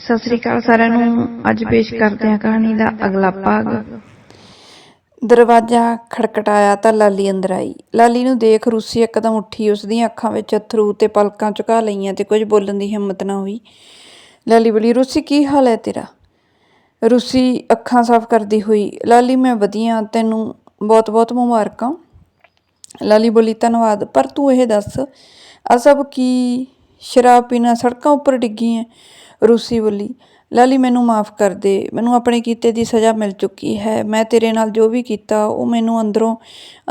ਸਤਿ ਸ੍ਰੀ ਅਕਾਲ ਸਾਰਿਆਂ ਨੂੰ। ਅੱਜ ਪੇਸ਼ ਕਰਦੇ ਹਾਂ ਕਹਾਣੀ ਦਾ ਅਗਲਾ ਭਾਗ। ਦਰਵਾਜ਼ਾ ਖੜਕਟਾਇਆ ਤਾਂ ਲਾਲੀ ਅੰਦਰ ਆਈ। ਲਾਲੀ ਨੂੰ ਦੇਖ ਰੂਸੀ ਇੱਕਦਮ ਉੱਠੀ ਉਸ ਦੀਆਂ ਅੱਖਾਂ ਵਿੱਚ ਅਥਰੂ ਤੇ ਪਲਕਾਂ ਝੁਕਾ ਲਈਆਂ ਤੇ ਕੁਝ ਬੋਲਣ ਦੀ ਹਿੰਮਤ ਨਾ ਹੋਈ। ਲਾਲੀ ਬੋਲੀ, ਰੂਸੀ, ਕੀ ਹਾਲ ਹੈ ਤੇਰਾ? ਰੂਸੀ ਅੱਖਾਂ ਸਾਫ਼ ਕਰਦੀ ਹੋਈ, ਲਾਲੀ, ਮੈਂ ਵਧੀਆ, ਤੈਨੂੰ ਬਹੁਤ ਬਹੁਤ ਮੁਬਾਰਕਾਂ। ਲਾਲੀ ਬੋਲੀ, ਧੰਨਵਾਦ, ਪਰ ਤੂੰ ਇਹ ਦੱਸ, ਆ ਸਭ ਕੀ ਸ਼ਰਾਬ ਪੀਣਾ ਸੜਕਾਂ ਉੱਪਰ ਡਿੱਗੀ ਹੈ? ਰੂਸੀ ਬੋਲੀ, ਲਾਲੀ ਮੈਨੂੰ ਮਾਫ ਕਰ ਦੇ, ਮੈਨੂੰ ਆਪਣੇ ਕੀਤੇ ਦੀ ਸਜ਼ਾ ਮਿਲ ਚੁੱਕੀ ਹੈ, ਮੈਂ ਤੇਰੇ ਨਾਲ ਜੋ ਵੀ ਕੀਤਾ, ਉਹ ਮੈਨੂੰ ਅੰਦਰੋਂ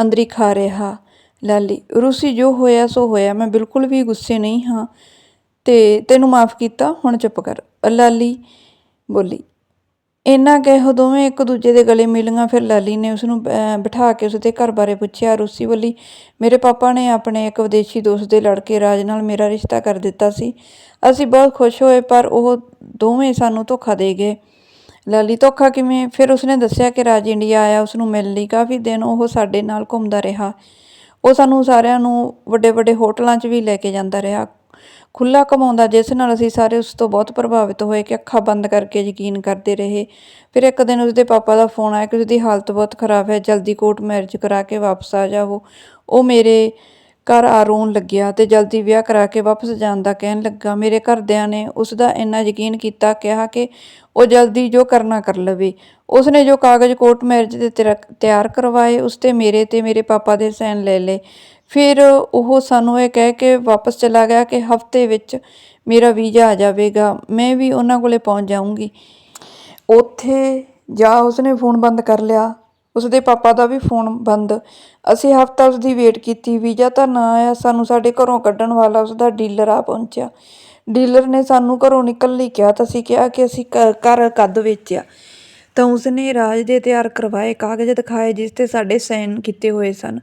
ਅੰਦਰੀ ਖਾ ਰਿਹਾ। ਲਾਲੀ, ਰੂਸੀ ਜੋ ਹੋਇਆ, ਸੋ ਹੋਇਆ, ਮੈਂ ਬਿਲਕੁਲ ਵੀ ਗੁੱਸੇ ਨਹੀਂ ਹਾਂ, ਤੇ ਤੈਨੂੰ ਮਾਫ ਕੀਤਾ, ਹੁਣ ਚੁੱਪ ਕਰ। ਲਾਲੀ ਬੋਲੀ ਇੰਨਾ ਕਹਿ ਉਹ ਦੋਵੇਂ ਇੱਕ ਦੂਜੇ ਦੇ ਗਲੇ ਮਿਲੀਆਂ। ਫਿਰ ਲਾਲੀ ਨੇ ਉਸ ਨੂੰ ਬਿਠਾ ਕੇ ਉਸ ਦੇ ਘਰ ਬਾਰੇ ਪੁੱਛਿਆ। ਰੂਸੀ ਬੋਲੀ, ਮੇਰੇ ਪਾਪਾ ਨੇ ਆਪਣੇ ਇੱਕ ਵਿਦੇਸ਼ੀ ਦੋਸਤ ਦੇ ਲੜਕੇ ਰਾਜ ਨਾਲ ਮੇਰਾ ਰਿਸ਼ਤਾ ਕਰ ਦਿੱਤਾ ਸੀ। ਅਸੀਂ ਬਹੁਤ ਖੁਸ਼ ਹੋਏ, ਪਰ ਉਹ ਦੋਵੇਂ ਸਾਨੂੰ ਧੋਖਾ ਦੇ ਗਏ। ਲਾਲੀ, ਧੋਖਾ ਕਿਵੇਂ? ਫਿਰ ਉਸਨੇ ਦੱਸਿਆ ਕਿ ਰਾਜ ਇੰਡੀਆ ਆਇਆ ਉਸ ਨੂੰ ਮਿਲਣ ਲਈ ਕਾਫੀ ਦਿਨ ਉਹ ਸਾਡੇ ਨਾਲ ਘੁੰਮਦਾ ਰਿਹਾ। ਉਹ ਸਾਨੂੰ ਸਾਰਿਆਂ ਨੂੰ ਵੱਡੇ ਵੱਡੇ ਹੋਟਲਾਂ 'ਚ ਵੀ ਲੈ ਕੇ ਜਾਂਦਾ ਰਿਹਾ। ਖੁੱਲਾ ਕਮਾਉਂਦਾ ਜਿਸ ਨਾਲ ਅਸੀਂ ਸਾਰੇ ਉਸ ਤੋਂ ਬਹੁਤ ਪ੍ਰਭਾਵਿਤ ਹੋਏ ਕਿ ਅੱਖਾਂ ਬੰਦ ਕਰਕੇ ਯਕੀਨ ਕਰਦੇ ਰਹੇ। ਫਿਰ ਇੱਕ ਦਿਨ ਉਸਦੇ ਪਾਪਾ ਦਾ ਫੋਨ ਆਇਆ ਕਿ ਉਸਦੀ ਹਾਲਤ ਬਹੁਤ ਖਰਾਬ ਹੈ, ਜਲਦੀ ਕੋਰਟ ਮੈਰਿਜ ਕਰਾ ਕੇ ਵਾਪਸ ਆ ਜਾਵੋ। ਉਹ ਮੇਰੇ ਘਰ ਆ ਰੋਣ ਲੱਗਿਆ ਤੇ ਜਲਦੀ ਵਿਆਹ ਕਰਾ ਕੇ ਵਾਪਸ ਜਾਣ ਦਾ ਕਹਿਣ ਲੱਗਾ। ਮੇਰੇ ਘਰਦਿਆਂ ਨੇ ਉਸ ਦਾ ਇੰਨਾ ਯਕੀਨ ਕੀਤਾ, ਕਿਹਾ ਕਿ ਉਹ ਜਲਦੀ ਜੋ ਕਰਨਾ ਕਰ ਲਵੇ। ਉਸਨੇ ਜੋ ਕਾਗਜ਼ ਕੋਰਟ ਮੈਰਿਜ ਦੇ ਤਿਰ- ਤਿਆਰ ਕਰਵਾਏ, ਉਸ ਤੇ ਮੇਰੇ ਤੇ ਮੇਰੇ ਪਾਪਾ ਦੇ ਸਾਈਨ ਲੈ ਲਏ। ਫਿਰ ਉਹ ਸਾਨੂੰ ਇਹ ਕਹਿ ਕੇ ਵਾਪਸ ਚਲਾ ਗਿਆ ਕਿ ਹਫ਼ਤੇ ਵਿੱਚ ਮੇਰਾ ਵੀਜ਼ਾ ਆ ਜਾਵੇਗਾ, ਮੈਂ ਵੀ ਉਹਨਾਂ ਕੋਲੇ ਪਹੁੰਚ ਜਾਊਂਗੀ। ਉੱਥੇ ਜਾ ਉਸਨੇ ਫੋਨ ਬੰਦ ਕਰ ਲਿਆ। ਉਸਦੇ ਪਾਪਾ ਦਾ ਵੀ ਫੋਨ ਬੰਦ। ਅਸੀਂ ਹਫਤਾ ਉਸਦੀ ਵੇਟ ਕੀਤੀ, ਵੀਜ਼ਾ ਤਾਂ ਨਾ ਆਇਆ, ਸਾਨੂੰ ਸਾਡੇ ਘਰੋਂ ਕੱਢਣ ਵਾਲਾ ਉਸਦਾ ਡੀਲਰ ਆ ਪਹੁੰਚਿਆ। ਡੀਲਰ ਨੇ ਸਾਨੂੰ ਘਰੋਂ ਨਿਕਲਣ ਲਈ ਕਿਹਾ ਤਾਂ ਅਸੀਂ ਕਿਹਾ ਕਿ ਅਸੀਂ ਘ- ਘਰ ਕੱਦ ਵੇਚਿਆ। ਤਾਂ ਉਸਨੇ ਰਾਜ ਦੇ ਤਿਆਰ ਕਰਵਾਏ, ਕਾਗਜ਼ ਦਿਖਾਏ ਜਿਸ ਤੇ ਸਾਡੇ ਸਾਈਨ ਕੀਤੇ ਹੋਏ ਸਨ।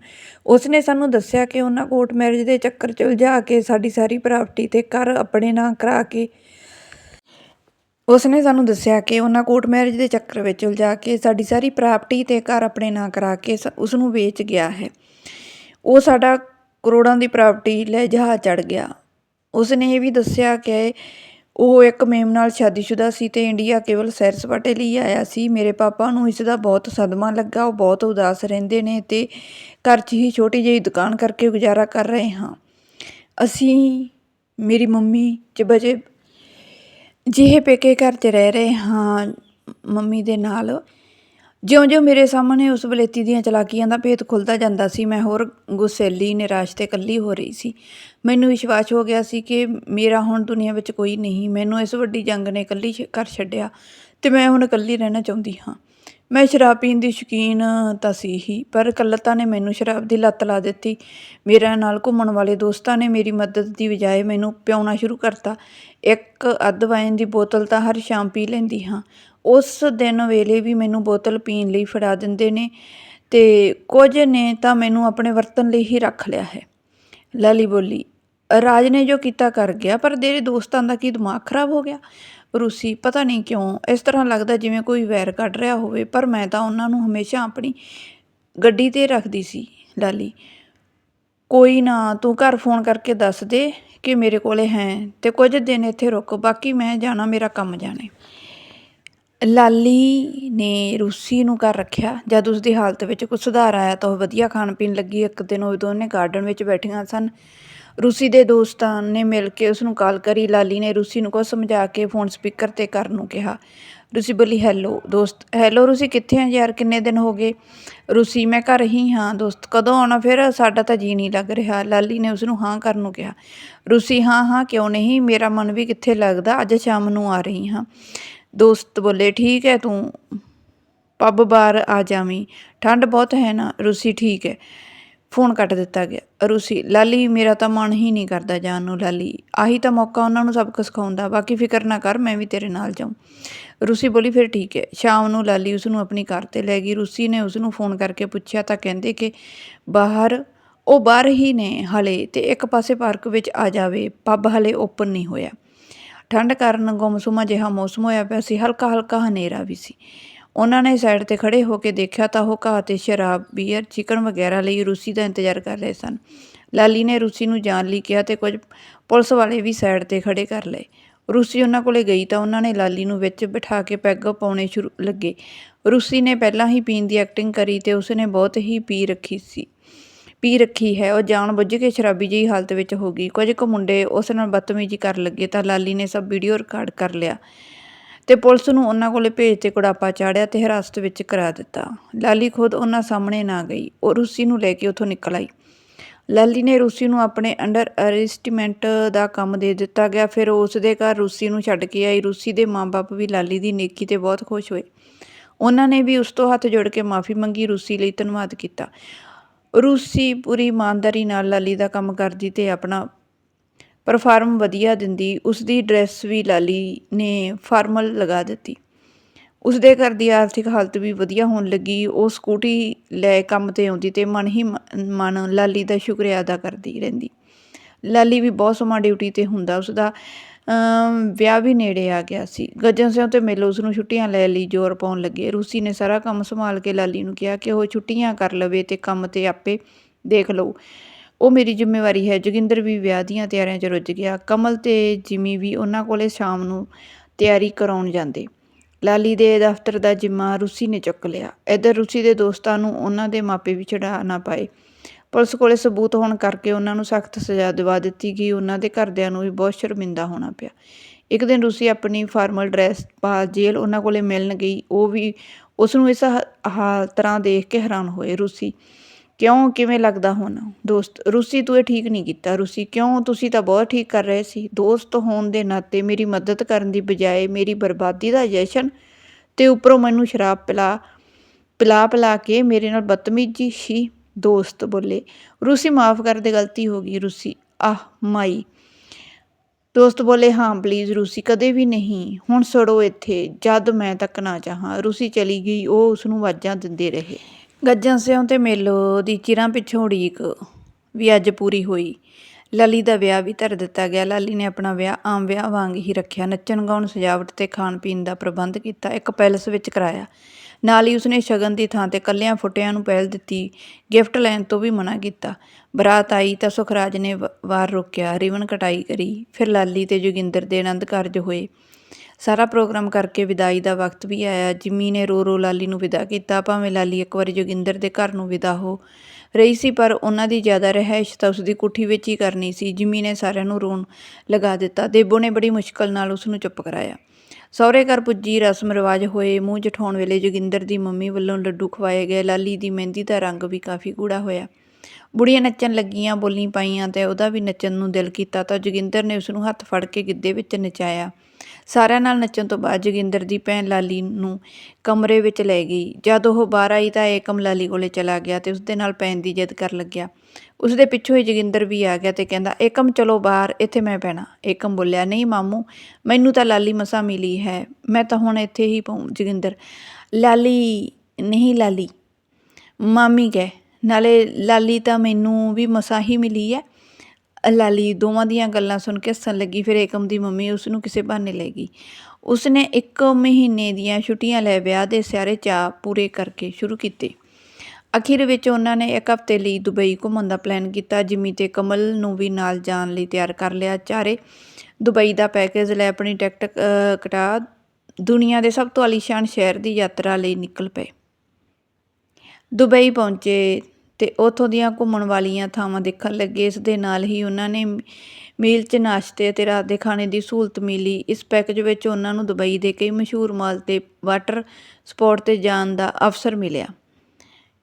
ਉਸਨੇ ਸਾਨੂੰ ਦੱਸਿਆ ਕਿ ਉਹਨਾਂ ਕੋਰਟ ਮੈਰਿਜ ਦੇ ਚੱਕਰ 'ਚ ਉਲਝਾ ਕੇ ਸਾਡੀ ਸਾਰੀ ਪ੍ਰਾਪਰਟੀ ਤੇ ਘਰ ਆਪਣੇ ਨਾਂ ਕਰਾ ਕੇ ਉਸਨੇ ਸਾਨੂੰ ਦੱਸਿਆ ਕਿ ਉਹਨਾਂ ਕੋਰਟ ਮੈਰਿਜ ਦੇ ਚੱਕਰ ਵਿੱਚ ਉਲਝਾ ਕੇ ਸਾਡੀ ਸਾਰੀ ਪ੍ਰਾਪਰਟੀ ਤੇ ਘਰ ਆਪਣੇ ਨਾਂ ਕਰਾ ਕੇ ਸ- ਉਸ ਨੂੰ ਵੇਚ ਗਿਆ ਹੈ। ਉਹ ਸਾਡਾ ਕਰੋੜਾਂ ਦੀ ਪ੍ਰਾਪਰਟੀ ਲੈ ਜਹਾਜ਼ ਚੜ ਗਿਆ। ਉਸਨੇ ਇਹ ਵੀ ਦੱਸਿਆ ਕਿ ਉਹ ਇੱਕ ਮੇਮ ਨਾਲ ਸ਼ਾਦੀशुदा ਸੀ ਅਤੇ ਇੰਡੀਆ ਕੇਵਲ ਸੈਰ ਸਪਾਟੇ ਲਈ ਆਇਆ ਸੀ। ਮੇਰੇ ਪਾਪਾ ਨੂੰ ਇਸ ਦਾ ਬਹੁਤ ਸਦਮਾ ਲੱਗਾ। ਉਹ ਬਹੁਤ ਉਦਾਸ ਰਹਿੰਦੇ ਨੇ ਅਤੇ ਘਰ 'ਚ ਹੀ ਛੋਟੀ ਜਿਹੀ ਦੁਕਾਨ ਕਰਕੇ ਗੁਜ਼ਾਰਾ ਕਰ ਰਹੇ ਹਾਂ। ਅਸੀਂ, ਮੇਰੀ ਮੰਮੀ ਚ ਬਚੇ ਜਿਹੇ ਪੇਕੇ ਘਰ 'ਚ ਰਹਿ ਰਹੇ ਹਾਂ। ਮੰਮੀ ਦੇ ਨਾਲ ਜਿਉਂ-ਜਿਉਂ ਮੇਰੇ ਸਾਹਮਣੇ ਉਸ ਬਲੇਤੀ ਦੀਆਂ ਚਲਾਕੀਆਂ ਦਾ ਭੇਤ ਖੁੱਲਦਾ ਜਾਂਦਾ ਸੀ, ਮੈਂ ਹੋਰ ਗੁੱਸੈਲੀ, ਨਿਰਾਸ਼ ਤੇ ਇਕੱਲੀ ਹੋ ਰਹੀ ਸੀ। ਮੈਨੂੰ ਵਿਸ਼ਵਾਸ ਹੋ ਗਿਆ ਸੀ ਕਿ ਮੇਰਾ ਹੁਣ ਦੁਨੀਆ ਵਿੱਚ ਕੋਈ ਨਹੀਂ, ਮੈਨੂੰ ਇਸ ਵੱਡੀ ਜੰਗ ਨੇ ਇਕੱਲੀ ਛ- ਕਰ ਛੱਡਿਆ ਤੇ ਮੈਂ ਹੁਣ ਇਕੱਲੀ ਰਹਿਣਾ ਚਾਹੁੰਦੀ ਹਾਂ। ਮੈਂ ਸ਼ਰਾਬ ਪੀਣ ਦੀ ਸ਼ੌਕੀਨ ਤਾਂ ਸੀ ਹੀ, ਪਰ ਇਕੱਲਤਾ ਨੇ ਮੈਨੂੰ ਸ਼ਰਾਬ ਦੀ ਲੱਤ ਲਾ ਦਿੱਤੀ। ਮੇਰੇ ਨਾਲ ਘੁੰਮਣ ਵਾਲੇ ਦੋਸਤਾਂ ਨੇ ਮੇਰੀ ਮਦਦ ਦੀ ਬਜਾਏ ਮੈਨੂੰ ਪਿਆਉਣਾ ਸ਼ੁਰੂ ਕਰਤਾ। ਇੱਕ ਅੱਧ ਵਾਈਨ ਦੀ ਬੋਤਲ ਤਾਂ ਹਰ ਸ਼ਾਮ ਪੀ ਲੈਂਦੀ ਹਾਂ। ਉਸ ਦਿਨ ਵੇਲੇ ਵੀ ਮੈਨੂੰ ਬੋਤਲ ਪੀਣ ਲਈ ਫੜਾ ਦਿੰਦੇ ਨੇ ਅਤੇ ਕੁਝ ਨੇ ਤਾਂ ਮੈਨੂੰ ਆਪਣੇ ਵਰਤਨ ਲਈ ਹੀ ਰੱਖ ਲਿਆ ਹੈ। ਲਾਲੀ ਬੋਲੀ, ਰਾਜ ਨੇ ਜੋ ਕੀਤਾ ਕਰ ਗਿਆ, ਪਰ ਤੇਰੇ ਦੋਸਤਾਂ ਦਾ ਕੀ ਦਿਮਾਗ ਖਰਾਬ ਹੋ ਗਿਆ? ਰੂਸੀ, ਪਤਾ ਨਹੀਂ ਕਿਉਂ, ਇਸ ਤਰ੍ਹਾਂ ਲੱਗਦਾ ਜਿਵੇਂ ਕੋਈ ਵੈਰ ਕੱਢ ਰਿਹਾ ਹੋਵੇ, ਪਰ ਮੈਂ ਤਾਂ ਉਹਨਾਂ ਨੂੰ ਹਮੇਸ਼ਾ ਆਪਣੀ ਗੱਡੀ ਤੇ ਰੱਖਦੀ ਸੀ। ਲਾਲੀ, ਕੋਈ ਨਾ, ਤੂੰ ਘਰ ਫੋਨ ਕਰਕੇ ਦੱਸ ਦੇ ਕਿ ਮੇਰੇ ਕੋਲੇ ਹੈ ਤੇ ਕੁਝ ਦਿਨ ਇੱਥੇ ਰੁਕ, ਬਾਕੀ ਮੈਂ ਜਾਣਾ, ਮੇਰਾ ਕੰਮ ਜਾਣੇ ਲਾਲੀ ਨੇ ਰੂਸੀ ਨੂੰ ਘਰ ਰੱਖਿਆ। ਜਦ ਉਸ ਦੀ ਹਾਲਤ ਵਿੱਚ ਕੁਝ ਸੁਧਾਰ ਆਇਆ ਤਾਂ ਉਹ ਵਧੀਆ ਖਾਣ ਪੀਣ ਲੱਗੀ। ਇੱਕ ਦਿਨ ਉਹ ਦੋਨੇ ਗਾਰਡਨ ਵਿੱਚ ਬੈਠੀਆਂ ਸਨ। ਰੂਸੀ ਦੇ ਦੋਸਤਾਂ ਨੇ ਮਿਲ ਕੇ ਉਸ ਨੂੰ ਕਾਲ ਕਰੀ। ਲਾਲੀ ਨੇ ਰੂਸੀ ਨੂੰ ਕੁਝ ਸਮਝਾ ਕੇ ਫੋਨ ਸਪੀਕਰ ਤੇ ਕਰਨ ਨੂੰ ਕਿਹਾ। ਰੂਸੀ ਬੋਲੀ ਹੈਲੋ ਦੋਸਤ ਹੈਲੋ ਰੂਸੀ, ਕਿੱਥੇ ਆ ਯਾਰ? ਕਿੰਨੇ ਦਿਨ ਹੋ ਗਏ? ਰੂਸੀ, ਮੈਂ ਘਰ ਹੀ ਹਾਂ, ਦੋਸਤ। ਕਦੋਂ ਆਉਣਾ ਫਿਰ? ਸਾਡਾ ਤਾਂ ਜੀ ਨਹੀਂ ਲੱਗ ਰਿਹਾ। ਲਾਲੀ ਨੇ ਉਸ ਨੂੰ ਹਾਂ ਕਰਨ ਨੂੰ ਕਿਹਾ। ਰੂਸੀ, ਹਾਂ ਹਾਂ, ਕਿਉਂ ਨਹੀਂ? ਮੇਰਾ ਮਨ ਵੀ ਕਿੱਥੇ ਲੱਗਦਾ? ਅੱਜ ਸ਼ਾਮ ਨੂੰ ਆ ਰਹੀ ਹਾਂ। ਦੋਸਤ ਬੋਲੇ, ਠੀਕ ਹੈ ਤੂੰ, ਪੱਬ ਬਾਰ ਆ ਜਾਵੀਂ। ਠੰਡ ਬਹੁਤ ਹੈ ਨਾ, ਰੂਸੀ ਠੀਕ ਹੈ। ਫੋਨ ਕੱਟ ਦਿੱਤਾ ਗਿਆ। ਰੂਸੀ, ਲਾਲੀ, ਮੇਰਾ ਤਾਂ ਮਨ ਹੀ ਨਹੀਂ ਕਰਦਾ ਜਾਣ ਨੂੰ, ਲਾਲੀ। ਆਹੀ ਤਾਂ ਮੌਕਾ ਉਹਨਾਂ ਨੂੰ ਸਬਕ ਸਿਖਾਉਣ ਦਾ। ਬਾਕੀ ਫਿਕਰ ਨਾ ਕਰ, ਮੈਂ ਵੀ ਤੇਰੇ ਨਾਲ ਜਾਊਂ। ਰੂਸੀ ਬੋਲੀ, ਫਿਰ ਠੀਕ ਹੈ। ਸ਼ਾਮ ਨੂੰ ਲਾਲੀ ਉਸ ਨੂੰ ਆਪਣੀ ਕਾਰ ਤੇ ਲੈ ਗਈ। ਰੂਸੀ ਨੇ ਉਸ ਨੂੰ ਫੋਨ ਕਰਕੇ ਪੁੱਛਿਆ ਤਾਂ ਕਹਿੰਦੇ ਕਿ ਬਾਹਰ, ਉਹ ਬਾਹਰ ਹੀ ਨੇ ਹਲੇ ਤੇ ਇੱਕ ਪਾਸੇ ਪਾਰਕ ਵਿੱਚ ਆ ਜਾਵੇ। ਪੱਬ ਹਲੇ ਓਪਨ ਨਹੀਂ ਹੋਇਆ। ਠੰਡ ਕਾਰਨ ਗੁੰਮਸੁਮਾ ਜਿਹਾ ਮੌਸਮ ਹੋਇਆ ਪਿਆ ਸੀ ਹਲਕਾ ਹਲਕਾ ਹਨੇਰਾ ਵੀ ਸੀ। ਉਹਨਾਂ ਨੇ ਸਾਈਡ ਤੇ ਖੜੇ ਹੋ ਕੇ ਦੇਖਿਆ ਤਾਂ ਉਹ ਘਾਹ ਤੇ ਸ਼ਰਾਬ, ਬੀਅਰ, ਚਿਕਨ ਵਗੈਰਾ ਲਈ ਰੂਸੀ ਦਾ ਇੰਤਜ਼ਾਰ ਕਰ ਰਹੇ ਸਨ। ਲਾਲੀ ਨੇ ਰੂਸੀ ਨੂੰ ਜਾਣ ਲਈ ਕਿਹਾ ਤੇ ਕੁਝ ਪੁਲਿਸ ਵਾਲੇ ਵੀ ਸਾਈਡ ਤੇ ਖੜੇ ਕਰ ਲਏ। ਰੂਸੀ ਉਹਨਾਂ ਕੋਲੇ ਗਈ ਤਾਂ ਉਹਨਾਂ ਨੇ ਲਾਲੀ ਨੂੰ ਵਿੱਚ ਬਿਠਾ ਕੇ ਪੈਗ ਪਾਉਣੇ ਸ਼ੁਰੂ ਲੱਗੇ। ਰੂਸੀ ਨੇ ਪਹਿਲਾਂ ਹੀ ਪੀਣ ਦੀ ਐਕਟਿੰਗ ਕਰੀ ਤੇ ਉਸਨੇ ਬਹੁਤ ਹੀ ਪੀ ਰੱਖੀ ਸੀ। ਪੀ ਰੱਖੀ ਹੈ, ਉਹ ਜਾਣ ਬੁੱਝ ਕੇ ਸ਼ਰਾਬੀ ਜਿਹੀ ਹਾਲਤ ਵਿੱਚ ਹੋ ਗਈ। ਕੁਝ ਕੁ ਮੁੰਡੇ ਉਸ ਨਾਲ ਬਦਤਮੀਜ਼ੀ ਕਰਨ ਲੱਗੇ ਤਾਂ ਲਾਲੀ ਨੇ ਸਭ ਵੀਡੀਓ ਰਿਕਾਰਡ ਕਰ ਲਿਆ ਤੇ ਪੁਲਿਸ ਨੂੰ ਉਹਨਾਂ ਕੋਲੇ ਭੇਜ ਤੇ ਕੁੜਾਪਾ ਚਾੜਿਆ ਤੇ ਹਿਰਾਸਤ ਵਿੱਚ ਕਰਾ ਦਿੱਤਾ। ਲਾਲੀ ਖੁਦ ਉਹਨਾਂ ਸਾਹਮਣੇ ਨਾ ਗਈ, ਉਹ ਰੂਸੀ ਨੂੰ ਲੈ ਕੇ ਉੱਥੋਂ ਨਿਕਲ ਆਈ। ਲਾਲੀ ਨੇ ਰੂਸੀ ਨੂੰ ਆਪਣੇ ਅੰਡਰ ਅਰੈਸਟਮੈਂਟ ਦਾ ਕੰਮ ਦੇ ਦਿੱਤਾ ਗਿਆ, ਫਿਰ ਉਹ ਉਸ ਦੇ ਘਰ ਰੂਸੀ ਨੂੰ ਛੱਡ ਕੇ ਆਈ। ਰੂਸੀ ਦੇ ਮਾਪੇ ਵੀ ਲਾਲੀ ਦੀ ਨੇਕੀ ਤੇ ਬਹੁਤ ਖੁਸ਼ ਹੋਏ। ਉਹਨਾਂ ਨੇ ਵੀ ਉਸ ਤੋਂ ਹੱਥ ਜੋੜ ਕੇ ਮਾਫੀ ਮੰਗੀ, ਰੂਸੀ ਲਈ ਧੰਨਵਾਦ ਕੀਤਾ। ਰੂਸੀ ਪੂਰੀ ਇਮਾਨਦਾਰੀ ਨਾਲ ਲਾਲੀ ਦਾ ਕੰਮ ਕਰਦੀ ਤੇ ਆਪਣਾ ਪਰਫਾਰਮ ਵਧੀਆ ਦਿੰਦੀ ਉਸ ਦੀ ਡਰੈਸ ਵੀ ਲਾਲੀ ਨੇ ਫਾਰਮਲ ਲਗਾ ਦਿੱਤੀ। ਉਸ ਦੇ ਘਰ ਦੀ ਆਰਥਿਕ ਹਾਲਤ ਵੀ ਵਧੀਆ ਹੋਣ ਲੱਗੀ, ਉਹ ਸਕੂਟੀ ਲੈ ਕੰਮ ਤੇ ਆਉਂਦੀ ਤੇ ਮਨ ਹੀ ਮ- ਮਨ ਲਾਲੀ ਦਾ ਸ਼ੁਕਰੀਆ ਅਦਾ ਕਰਦੀ ਰਹਿੰਦੀ। ਲਾਲੀ ਵੀ ਬਹੁਤ ਸਮਾਂ ਡਿਊਟੀ ਤੇ ਹੁੰਦਾ ਉਸ ਦਾ ਵਿਆਹ ਵੀ ਨੇੜੇ ਆ ਗਿਆ ਸੀ। ਗੱਜਣ ਸਿੰਘ ਤੇ ਮੇਲੋ ਉਸ ਨੂੰ ਛੁੱਟੀਆਂ ਲੈ ਲਈ ਜ਼ੋਰ ਪਾਉਣ ਲੱਗੇ। ਰੂਸੀ ਨੇ ਸਾਰਾ ਕੰਮ ਸੰਭਾਲ ਕੇ ਲਾਲੀ ਨੂੰ ਕਿਹਾ ਕਿ ਉਹ ਛੁੱਟੀਆਂ ਕਰ ਲਵੇ ਤੇ ਕੰਮ ਤੇ ਆਪੇ ਦੇਖ ਲਓ। ਉਹ ਮੇਰੀ ਜ਼ਿੰਮੇਵਾਰੀ ਹੈ। ਜੋਗਿੰਦਰ ਵੀ ਵਿਆਹ ਦੀਆਂ ਤਿਆਰੀਆਂ 'ਚ ਰੁੱਝ ਗਿਆ। ਕਮਲ ਤੇ ਜਿਮੀ ਵੀ ਉਹਨਾਂ ਕੋਲੇ ਸ਼ਾਮ ਨੂੰ ਤਿਆਰੀ ਕਰਾਉਣ ਜਾਂਦੇ। ਲਾਲੀ ਦੇ ਦਫ਼ਤਰ ਦਾ ਜਿੰਮਾ ਰੂਸੀ ਨੇ ਚੁੱਕ ਲਿਆ। ਇੱਧਰ ਰੂਸੀ ਦੇ ਦੋਸਤਾਂ ਨੂੰ ਉਹਨਾਂ ਦੇ ਮਾਪੇ ਵੀ ਚੜਾ ਨਾ ਪਾਏ। ਪੁਲਿਸ ਕੋਲੇ ਸਬੂਤ ਹੋਣ ਕਰਕੇ ਉਹਨਾਂ ਨੂੰ ਸਖਤ ਸਜ਼ਾ ਦਿਵਾ ਦਿੱਤੀ ਗਈ। ਉਹਨਾਂ ਦੇ ਘਰਦਿਆਂ ਨੂੰ ਵੀ ਬਹੁਤ ਸ਼ਰਮਿੰਦਾ ਹੋਣਾ ਪਿਆ। ਇੱਕ ਦਿਨ ਰੂਸੀ ਆਪਣੀ ਫਾਰਮਲ ਡਰੈਸ ਪਾ ਜੇਲ੍ਹ ਉਹਨਾਂ ਕੋਲੇ ਮਿਲਣ ਗਈ। ਉਹ ਵੀ ਉਸ ਨੂੰ ਇਸ ਹ- ਤਰ੍ਹਾਂ ਦੇਖ ਕੇ ਹੈਰਾਨ ਹੋਏ। ਰੂਸੀ, ਕਿਉਂ? ਕਿਵੇਂ ਲੱਗਦਾ ਹੁਣ? ਦੋਸਤ, ਰੂਸੀ, ਤੂੰ ਇਹ ਠੀਕ ਨਹੀਂ ਕੀਤਾ। ਰੂਸੀ, ਕਿਉਂ? ਤੁਸੀਂ ਤਾਂ ਬਹੁਤ ਠੀਕ ਕਰ ਰਹੇ ਸੀ। ਦੋਸਤ ਹੋਣ ਦੇ ਨਾਤੇ ਮੇਰੀ ਮਦਦ ਕਰਨ ਦੀ ਬਜਾਏ ਮੇਰੀ ਬਰਬਾਦੀ ਦਾ ਜਸ਼ਨ ਤੇ ਉੱਪਰੋਂ ਮੈਨੂੰ ਸ਼ਰਾਬ ਪਿਲਾ ਪਿਲਾ ਪਿਲਾ ਕੇ ਮੇਰੇ ਨਾਲ ਬਦਤਮੀਜ਼ੀ ਸੀ। ਦੋਸਤ ਬੋਲੇ। ਰੂਸੀ ਮਾਫ ਕਰ ਦੇ, ਗਲਤੀ ਹੋ ਗਈ ਰੂਸੀ। ਆਹ ਮਾਈ। ਦੋਸਤ ਬੋਲੇ, ਹਾਂ ਪਲੀਜ਼ ਰੂਸੀ, ਕਦੇ ਵੀ ਨਹੀਂ। ਹੁਣ ਸੜੋ ਇੱਥੇ, ਜਦ ਮੈਂ ਤੱਕ ਨਾ ਚਾਹਾਂ। ਰੂਸੀ ਚਲੀ ਗਈ, ਉਹ ਉਸ ਨੂੰ ਆਵਾਜ਼ਾਂ ਦਿੰਦੇ ਰਹੇ। ਗੱਜਾਂ ਸਿਉਂ ਤੇ ਮੇਲੋ ਦੀ ਚਿਰਾਂ ਪਿੱਛੋਂ ਉਡੀਕ ਵੀ ਅੱਜ ਪੂਰੀ ਹੋਈ। ਲਾਲੀ ਦਾ ਵਿਆਹ ਵੀ ਧਰ ਦਿੱਤਾ ਗਿਆ। ਲਾਲੀ ਨੇ ਆਪਣਾ ਵਿਆਹ ਆਮ ਵਿਆਹ ਵਾਂਗ ਹੀ ਰੱਖਿਆ। ਨੱਚਣ, ਗਾਉਣ, ਸਜਾਵਟ ਤੇ ਖਾਣ ਪੀਣ ਦਾ ਪ੍ਰਬੰਧ ਕੀਤਾ। ਇੱਕ ਪੈਲਸ ਵਿੱਚ ਕਰਾਇਆ। ਨਾਲ ਹੀ ਉਸਨੇ ਸ਼ਗਨ ਦੀ ਥਾਂ ਤੇ ਕੱਲਿਆਂ ਫੁੱਟਿਆਂ ਨੂੰ ਪਹਿਲ ਦਿੱਤੀ, ਗਿਫਟ ਲੈਣ ਤੋਂ ਵੀ ਮਨਾ ਕੀਤਾ। ਬਰਾਤ ਆਈ ਤਾਂ ਸੁਖਰਾਜ ਨੇ ਵਾਰ ਰੋਕਿਆ, ਰਿਵਨ ਕਟਾਈ ਕਰੀ, ਫਿਰ ਲਾਲੀ ਤੇ ਜੋਗਿੰਦਰ ਦੇ ਆਨੰਦ ਕਾਰਜ ਹੋਏ। ਸਾਰਾ ਪ੍ਰੋਗਰਾਮ ਕਰਕੇ ਵਿਦਾਈ ਦਾ ਵਕਤ ਵੀ ਆਇਆ। ਜਿਮੀ ਨੇ ਰੋ ਰੋ ਲਾਲੀ ਨੂੰ ਵਿਦਾ ਕੀਤਾ, ਭਾਵੇਂ ਲਾਲੀ ਇੱਕ ਵਾਰੀ ਜੋਗਿੰਦਰ ਦੇ ਘਰ ਨੂੰ ਵਿਦਾ ਹੋ ਰਹੀ ਸੀ, ਪਰ ਉਹਨਾਂ ਦੀ ਜ਼ਿਆਦਾ ਰਹਿائش ਤਾਂ ਉਸ ਦੀ ਕੁੱਠੀ ਵਿੱਚ ਹੀ ਕਰਨੀ ਸੀ। ਜਿਮੀ ਨੇ ਸਾਰਿਆਂ ਨੂੰ ਰੋਣ ਲਗਾ ਦਿੱਤਾ। ਦੇਬੋ ਨੇ ਬੜੀ ਮੁਸ਼ਕਲ ਨਾਲ ਉਸ ਨੂੰ ਚੁੱਪ ਕਰਾਇਆ। ਸਹੁਰੇ ਘਰ ਪੁੱਜੀ, ਰਸਮ ਰਿਵਾਜ ਹੋਏ, ਮੂੰਹ ਜਠਾਉਣ ਵੇਲੇ ਜੋਗਿੰਦਰ ਦੀ ਮੰਮੀ ਵੱਲੋਂ ਲੱਡੂ ਖਵਾਏ ਗਏ, ਲਾਲੀ ਦੀ ਮਹਿੰਦੀ ਦਾ ਰੰਗ ਵੀ ਕਾਫੀ ਗੂੜਾ ਹੋਇਆ। ਬੁੜੀਆਂ ਨੱਚਣ ਲੱਗੀਆਂ ਬੋਲੀ ਪਾਈਆਂ ਤੇ ਉਹਦਾ ਵੀ ਨੱਚਣ ਨੂੰ ਦਿਲ ਕੀਤਾ ਤਾਂ ਜੋਗਿੰਦਰ ਨੇ ਉਸ ਨੂੰ ਹੱਥ ਫੜ ਕੇ ਗਿੱਧੇ ਵਿੱਚ ਨਚਾਇਆ। ਸਾਰਿਆਂ ਨਾਲ ਨੱਚਣ ਤੋਂ ਬਾਅਦ ਜੋਗਿੰਦਰ ਦੀ ਭੈਣ ਲਾਲੀ ਨੂੰ ਕਮਰੇ ਵਿੱਚ ਲੈ ਗਈ। ਜਦ ਉਹ ਬਾਹਰ ਆਈ ਤਾਂ ਏਕਮ ਲਾਲੀ ਕੋਲੇ ਚਲਾ ਗਿਆ ਤੇ ਉਸਦੇ ਨਾਲ ਪੈਣ ਦੀ ਜਿੱਦ ਕਰਨ ਲੱਗਿਆ। ਉਸਦੇ ਪਿੱਛੋਂ ਹੀ ਜੋਗਿੰਦਰ ਵੀ ਆ ਗਿਆ ਤੇ ਕਹਿੰਦਾ ਏਕਮ ਚਲੋ ਬਾਹਰ, ਇੱਥੇ ਮੈਂ ਪੈਣਾ ਏਕਮ ਬੋਲਿਆ, ਨਹੀਂ ਮਾਮੂ, ਮੈਨੂੰ ਤਾਂ ਲਾਲੀ ਮਸਾ ਮਿਲੀ ਹੈ। ਮੈਂ ਤਾਂ ਹੁਣ ਇੱਥੇ ਹੀ ਪਊਂ। ਜੋਗਿੰਦਰ, ਲਾਲੀ, ਨਹੀਂ ਲਾਲੀ, ਮਾਮੀ ਕਹਿ, ਨਾਲੇ ਲਾਲੀ ਤਾਂ ਮੈਨੂੰ ਵੀ ਮਸਾ ਹੀ ਮਿਲੀ ਹੈ। ਲਾਲੀ ਦੋਵਾਂ ਦੀਆਂ ਗੱਲਾਂ ਸੁਣ ਕੇ ਹੱਸਣ ਲੱਗੀ, ਫਿਰ ਏਕਮ ਦੀ ਮੰਮੀ ਉਸ ਨੂੰ ਕਿਸੇ ਬਹਾਨੇ ਲੈ ਗਈ। ਉਸਨੇ ਇੱਕ ਮਹੀਨੇ ਦੀਆਂ ਛੁੱਟੀਆਂ ਲੈ ਵਿਆਹ ਦੇ ਸਾਰੇ ਚਾਅ ਪੂਰੇ ਕਰਕੇ ਸ਼ੁਰੂ ਕੀਤੇ। ਅਖੀਰ ਵਿੱਚ ਉਹਨਾਂ ਨੇ ਇੱਕ ਹਫ਼ਤੇ ਲਈ ਦੁਬਈ ਘੁੰਮਣ ਦਾ ਪਲਾਨ ਕੀਤਾ, ਜਿਮੀ ਤੇ ਕਮਲ ਨੂੰ ਵੀ ਨਾਲ ਜਾਣ ਲਈ ਤਿਆਰ ਕਰ ਲਿਆ। ਚਾਰੇ ਦੁਬਈ ਦਾ ਪੈਕੇਜ ਲੈ ਆਪਣੀ ਟਿਕਟ ਕਟਾ ਦੁਨੀਆ ਦੇ ਸਭ ਤੋਂ ਆਲੀਸ਼ਾਨ ਸ਼ਹਿਰ ਦੀ ਯਾਤਰਾ ਲਈ ਨਿਕਲ ਪਏ। ਦੁਬਈ ਪਹੁੰਚੇ ਤੇ ਉੱਥੋਂ ਦੀਆਂ ਘੁੰਮਣ ਵਾਲੀਆਂ ਥਾਵਾਂ ਦੇਖਣ ਲੱਗੇ। ਇਸ ਦੇ ਨਾਲ ਹੀ ਉਹਨਾਂ ਨੇ ਮੀਲ 'ਚ ਨਾਸ਼ਤੇ ਅਤੇ ਰਾਤ ਦੇ ਖਾਣੇ ਦੀ ਸਹੂਲਤ ਮਿਲੀ। ਇਸ ਪੈਕੇਜ ਵਿੱਚ ਉਹਨਾਂ ਨੂੰ ਦੁਬਈ ਦੇ ਕਈ ਮਸ਼ਹੂਰ ਮਾਲ ਤੇ ਵਾਟਰ ਸਪੋਰਟ ਤੇ ਜਾਣ ਦਾ ਅਵਸਰ ਮਿਲਿਆ।